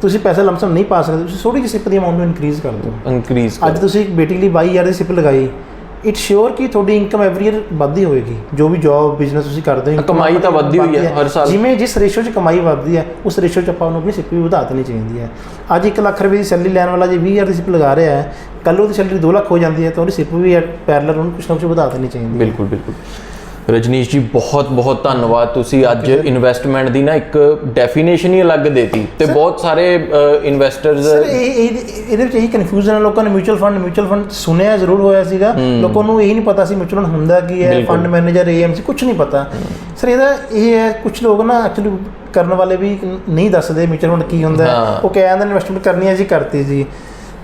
ਤੁਸੀਂ ਪੈਸਾ ਲਮਸਮ ਨਹੀਂ ਪਾ ਸਕਦੇ ਤੁਸੀਂ ਥੋੜੀ ਜਿਹੀ ਸਿਪ ਦੀ ਅਮਾਉਂਟ ਨੂੰ ਇਨਕਰੀਜ਼ ਕਰ ਦਿਓ।
ਇਨਕਰੀਜ਼
ਅੱਜ ਤੁਸੀਂ ਇੱਕ ਬੇਟੀ ਲਈ 22000 ਦੀ ਸਿਪ ਲਗਾਈ ਇਟ ਸ਼ੋਰ ਕਿ ਤੁਹਾਡੀ ਇਨਕਮ ਐਵਰੀ ਈਅਰ ਵੱਧਦੀ ਹੋਏਗੀ ਜੋ ਵੀ ਜੌਬ ਬਿਜ਼ਨਸ ਤੁਸੀਂ ਕਰਦੇ ਹੋ
ਕਮਾਈ ਤਾਂ ਵੱਧਦੀ ਹੋਈ ਹੈ ਹਰ ਸਾਲ।
ਜਿਵੇਂ ਜਿਸ ਰੇਸ਼ੋ 'ਚ ਕਮਾਈ ਵੱਧਦੀ ਹੈ ਉਸ ਰੇਸ਼ੋ 'ਚ ਆਪਾਂ ਨੂੰ ਆਪਣੀ ਸਿਪ ਵੀ ਵਧਾ ਦੇਣੀ ਚਾਹੀਦੀ ਹੈ। ਅੱਜ 1 ਲੱਖ ਰੁਪਏ ਦੀ ਸੈਲਰੀ ਲੈਣ ਵਾਲਾ ਜੇ 20000 ਦੀ ਸਿਪ ਲਗਾ ਰਿਹਾ ਹੈ ਕੱਲ ਉਹਦੀ ਸੈਲਰੀ 2 ਲੱਖ ਹੋ ਜਾਂਦੀ ਹੈ ਤਾਂ ਉਹਦੀ ਸਿਪ ਵੀ ਪੈਰਲਰ ਉਹਨੂੰ ਕੁਛ ਨਾ ਕੁਛ ਵਧਾ ਦੇਣੀ ਚਾਹੀਦੀ ਹੈ।
ਬਿਲਕੁਲ ਬਿਲਕੁਲ। ਰਜਨੀਸ਼ ਜੀ ਬਹੁਤ ਬਹੁਤ ਧੰਨਵਾਦ। ਤੁਸੀਂ ਅੱਜ ਇਨਵੈਸਟਮੈਂਟ ਦੀ ਨਾ ਇੱਕ ਡੈਫੀਨੇਸ਼ਨ ਹੀ ਅਲੱਗ ਦੇਤੀ ਤੇ ਬਹੁਤ ਸਾਰੇ ਇਨਵੈਸਟਰਸ
ਸਰ ਇਹ ਇਹ- ਇਹਦੇ ਵਿੱਚ ਇਹੀ ਕਨਫਿਊਜ਼ਨ ਹੈ। ਲੋਕਾਂ ਨੇ ਮਿਊਚੁਅਲ ਫੰਡ ਮਿਊਚੁਅਲ ਫੰਡ ਸੁਣਿਆ ਜ਼ਰੂਰ ਹੋਇਆ ਸੀਗਾ। ਲੋਕਾਂ ਨੂੰ ਇਹ ਨਹੀਂ ਪਤਾ ਸੀ ਮਿਊਚੁਅਲ ਫੰਡ ਹੁੰਦਾ ਕੀ ਹੈ। ਫੰਡ ਮੈਨੇਜਰ ਏਐਮਸੀ ਕੁਝ ਨਹੀਂ ਪਤਾ। ਸਰ ਇਹਦਾ ਇਹ ਹੈ ਕੁਝ ਲੋਕ ਨਾ ਐਕਚੁਅਲੀ ਕਰਨ ਵਾਲੇ ਵੀ ਨਹੀਂ ਦੱਸਦੇ ਮਿਊਚੁਅਲ ਫੰਡ ਕੀ ਹੁੰਦਾ। ਉਹ ਕਹਿੰਦੇ ਇਨਵੈਸਟਮੈਂਟ ਕਰਨੀ ਹੈ ਜੀ ਕਰਤੀ ਜੀ।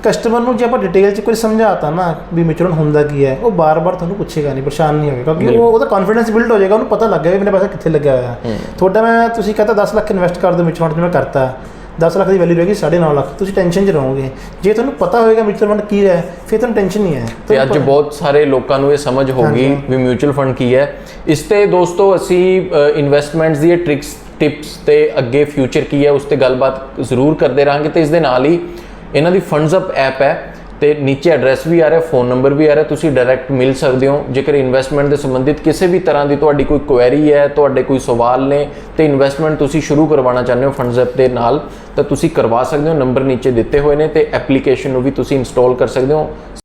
ਕਸਟਮਰ ਨੂੰ ਜੇ ਆਪਾਂ ਡਿਟੇਲ ਚ ਕੋਈ ਸਮਝਾਤਾ ਨਾ ਵੀ ਫੰਡ ਹੁੰਦਾ ਕੀ ਹੈ ਉਹ ਬਾਰ-ਬਾਰ ਤੁਹਾਨੂੰ ਪੁੱਛੇਗਾ ਨਹੀਂ ਪਰੇਸ਼ਾਨ ਨਹੀਂ ਹੋਵੇਗਾ ਕਿਉਂਕਿ ਉਹ ਉਹਦਾ ਕੌਨਫੀਡੈਂਸ ਬਿਲਡ ਹੋ ਜਾਏਗਾ ਉਹਨੂੰ ਪਤਾ ਲੱਗ ਜਾਏਗਾ ਵੀ ਮੇਰਾ ਪੈਸਾ ਕਿੱਥੇ ਲੱਗਿਆ ਹੋਇਆ। ਤੁਹਾਡਾ ਮੈਂ ਤੁਸੀਂ ਕਹਤਾ 10 ਲੱਖ ਇਨਵੈਸਟ ਕਰ ਮਿਊਚੁਅਲ ਫੰਡ 'ਚ ਮੈਂ ਕਰਤਾ। 10 ਲੱਖ ਦੀ ਵੈਲਿਊ ਰਹੇਗੀ 9.5 ਲੱਖ। ਤੁਸੀਂ ਟੈਨਸ਼ਨ 'ਚ ਰਹੋਗੇ। ਜੇ ਤੁਹਾਨੂੰ ਪਤਾ ਹੋਏਗਾ ਮਿਊਚੁਅਲ ਫੰਡ ਕੀ ਹੈ ਫਿਰ ਤੁਹਾਨੂੰ ਟੈਨਸ਼ਨ ਨਹੀਂ ਹੈ।
ਤੇ ਅੱਜ ਬਹੁਤ ਸਾਰੇ ਲੋਕਾਂ ਨੂੰ ਇਹ ਸਮਝ ਹੋ ਗਈ ਵੀ ਮਿਊਚੁਅਲ ਫੰਡ ਕੀ ਹੈ। ਇਸ ਤੇ ਦੋਸਤੋ ਅਸੀਂ ਇਨਵੈਸਟਮੈਂਟਸ ਦੀ ਟ੍ਰਿਕਸ ਟਿਪਸ ਤੇ ਅੱਗੇ ਫਿਊਚਰ ਕੀ ਹੈ ਉਸ ਤੇ ਗੱਲਬਾਤ ਜ਼ਰੂਰ ਕਰਦੇ ਰਹਾਂਗੇ ਤੇ ਇਸ ਦੇ ਨਾਲ ਹੀ ਇਹਨਾਂ ਦੀ ਫੰਡਸ ਅਪ ਐਪ ਹੈ ਤੇ ਨੀਚੇ ਐਡਰੈਸ ਵੀ ਆ ਰਿਹਾ ਫੋਨ ਨੰਬਰ ਵੀ ਆ ਰਿਹਾ, ਤੁਸੀਂ ਡਾਇਰੈਕਟ ਮਿਲ ਸਕਦੇ ਹੋ। ਜੇਕਰ ਇਨਵੈਸਟਮੈਂਟ ਦੇ ਸੰਬੰਧਿਤ ਕਿਸੇ ਵੀ ਤਰ੍ਹਾਂ ਦੀ ਤੁਹਾਡੀ ਕੋਈ ਕੁਐਰੀ ਹੈ, ਤੁਹਾਡੇ ਕੋਈ ਸਵਾਲ ਨੇ, ਤੇ ਇਨਵੈਸਟਮੈਂਟ ਤੁਸੀਂ ਸ਼ੁਰੂ ਕਰਵਾਉਣਾ ਚਾਹੁੰਦੇ ਹੋ ਫੰਡਸ ਐਪ ਦੇ ਨਾਲ, ਤਾਂ ਤੁਸੀਂ ਕਰਵਾ ਸਕਦੇ ਹੋ ਨੰਬਰ ਨੀਚੇ ਦਿੱਤੇ ਹੋਏ ਨੇ ਤੇ ਐਪਲੀਕੇਸ਼ਨ ਨੂੰ ਵੀ ਤੁਸੀਂ ਇੰਸਟਾਲ ਕਰ ਸਕਦੇ ਹੋ।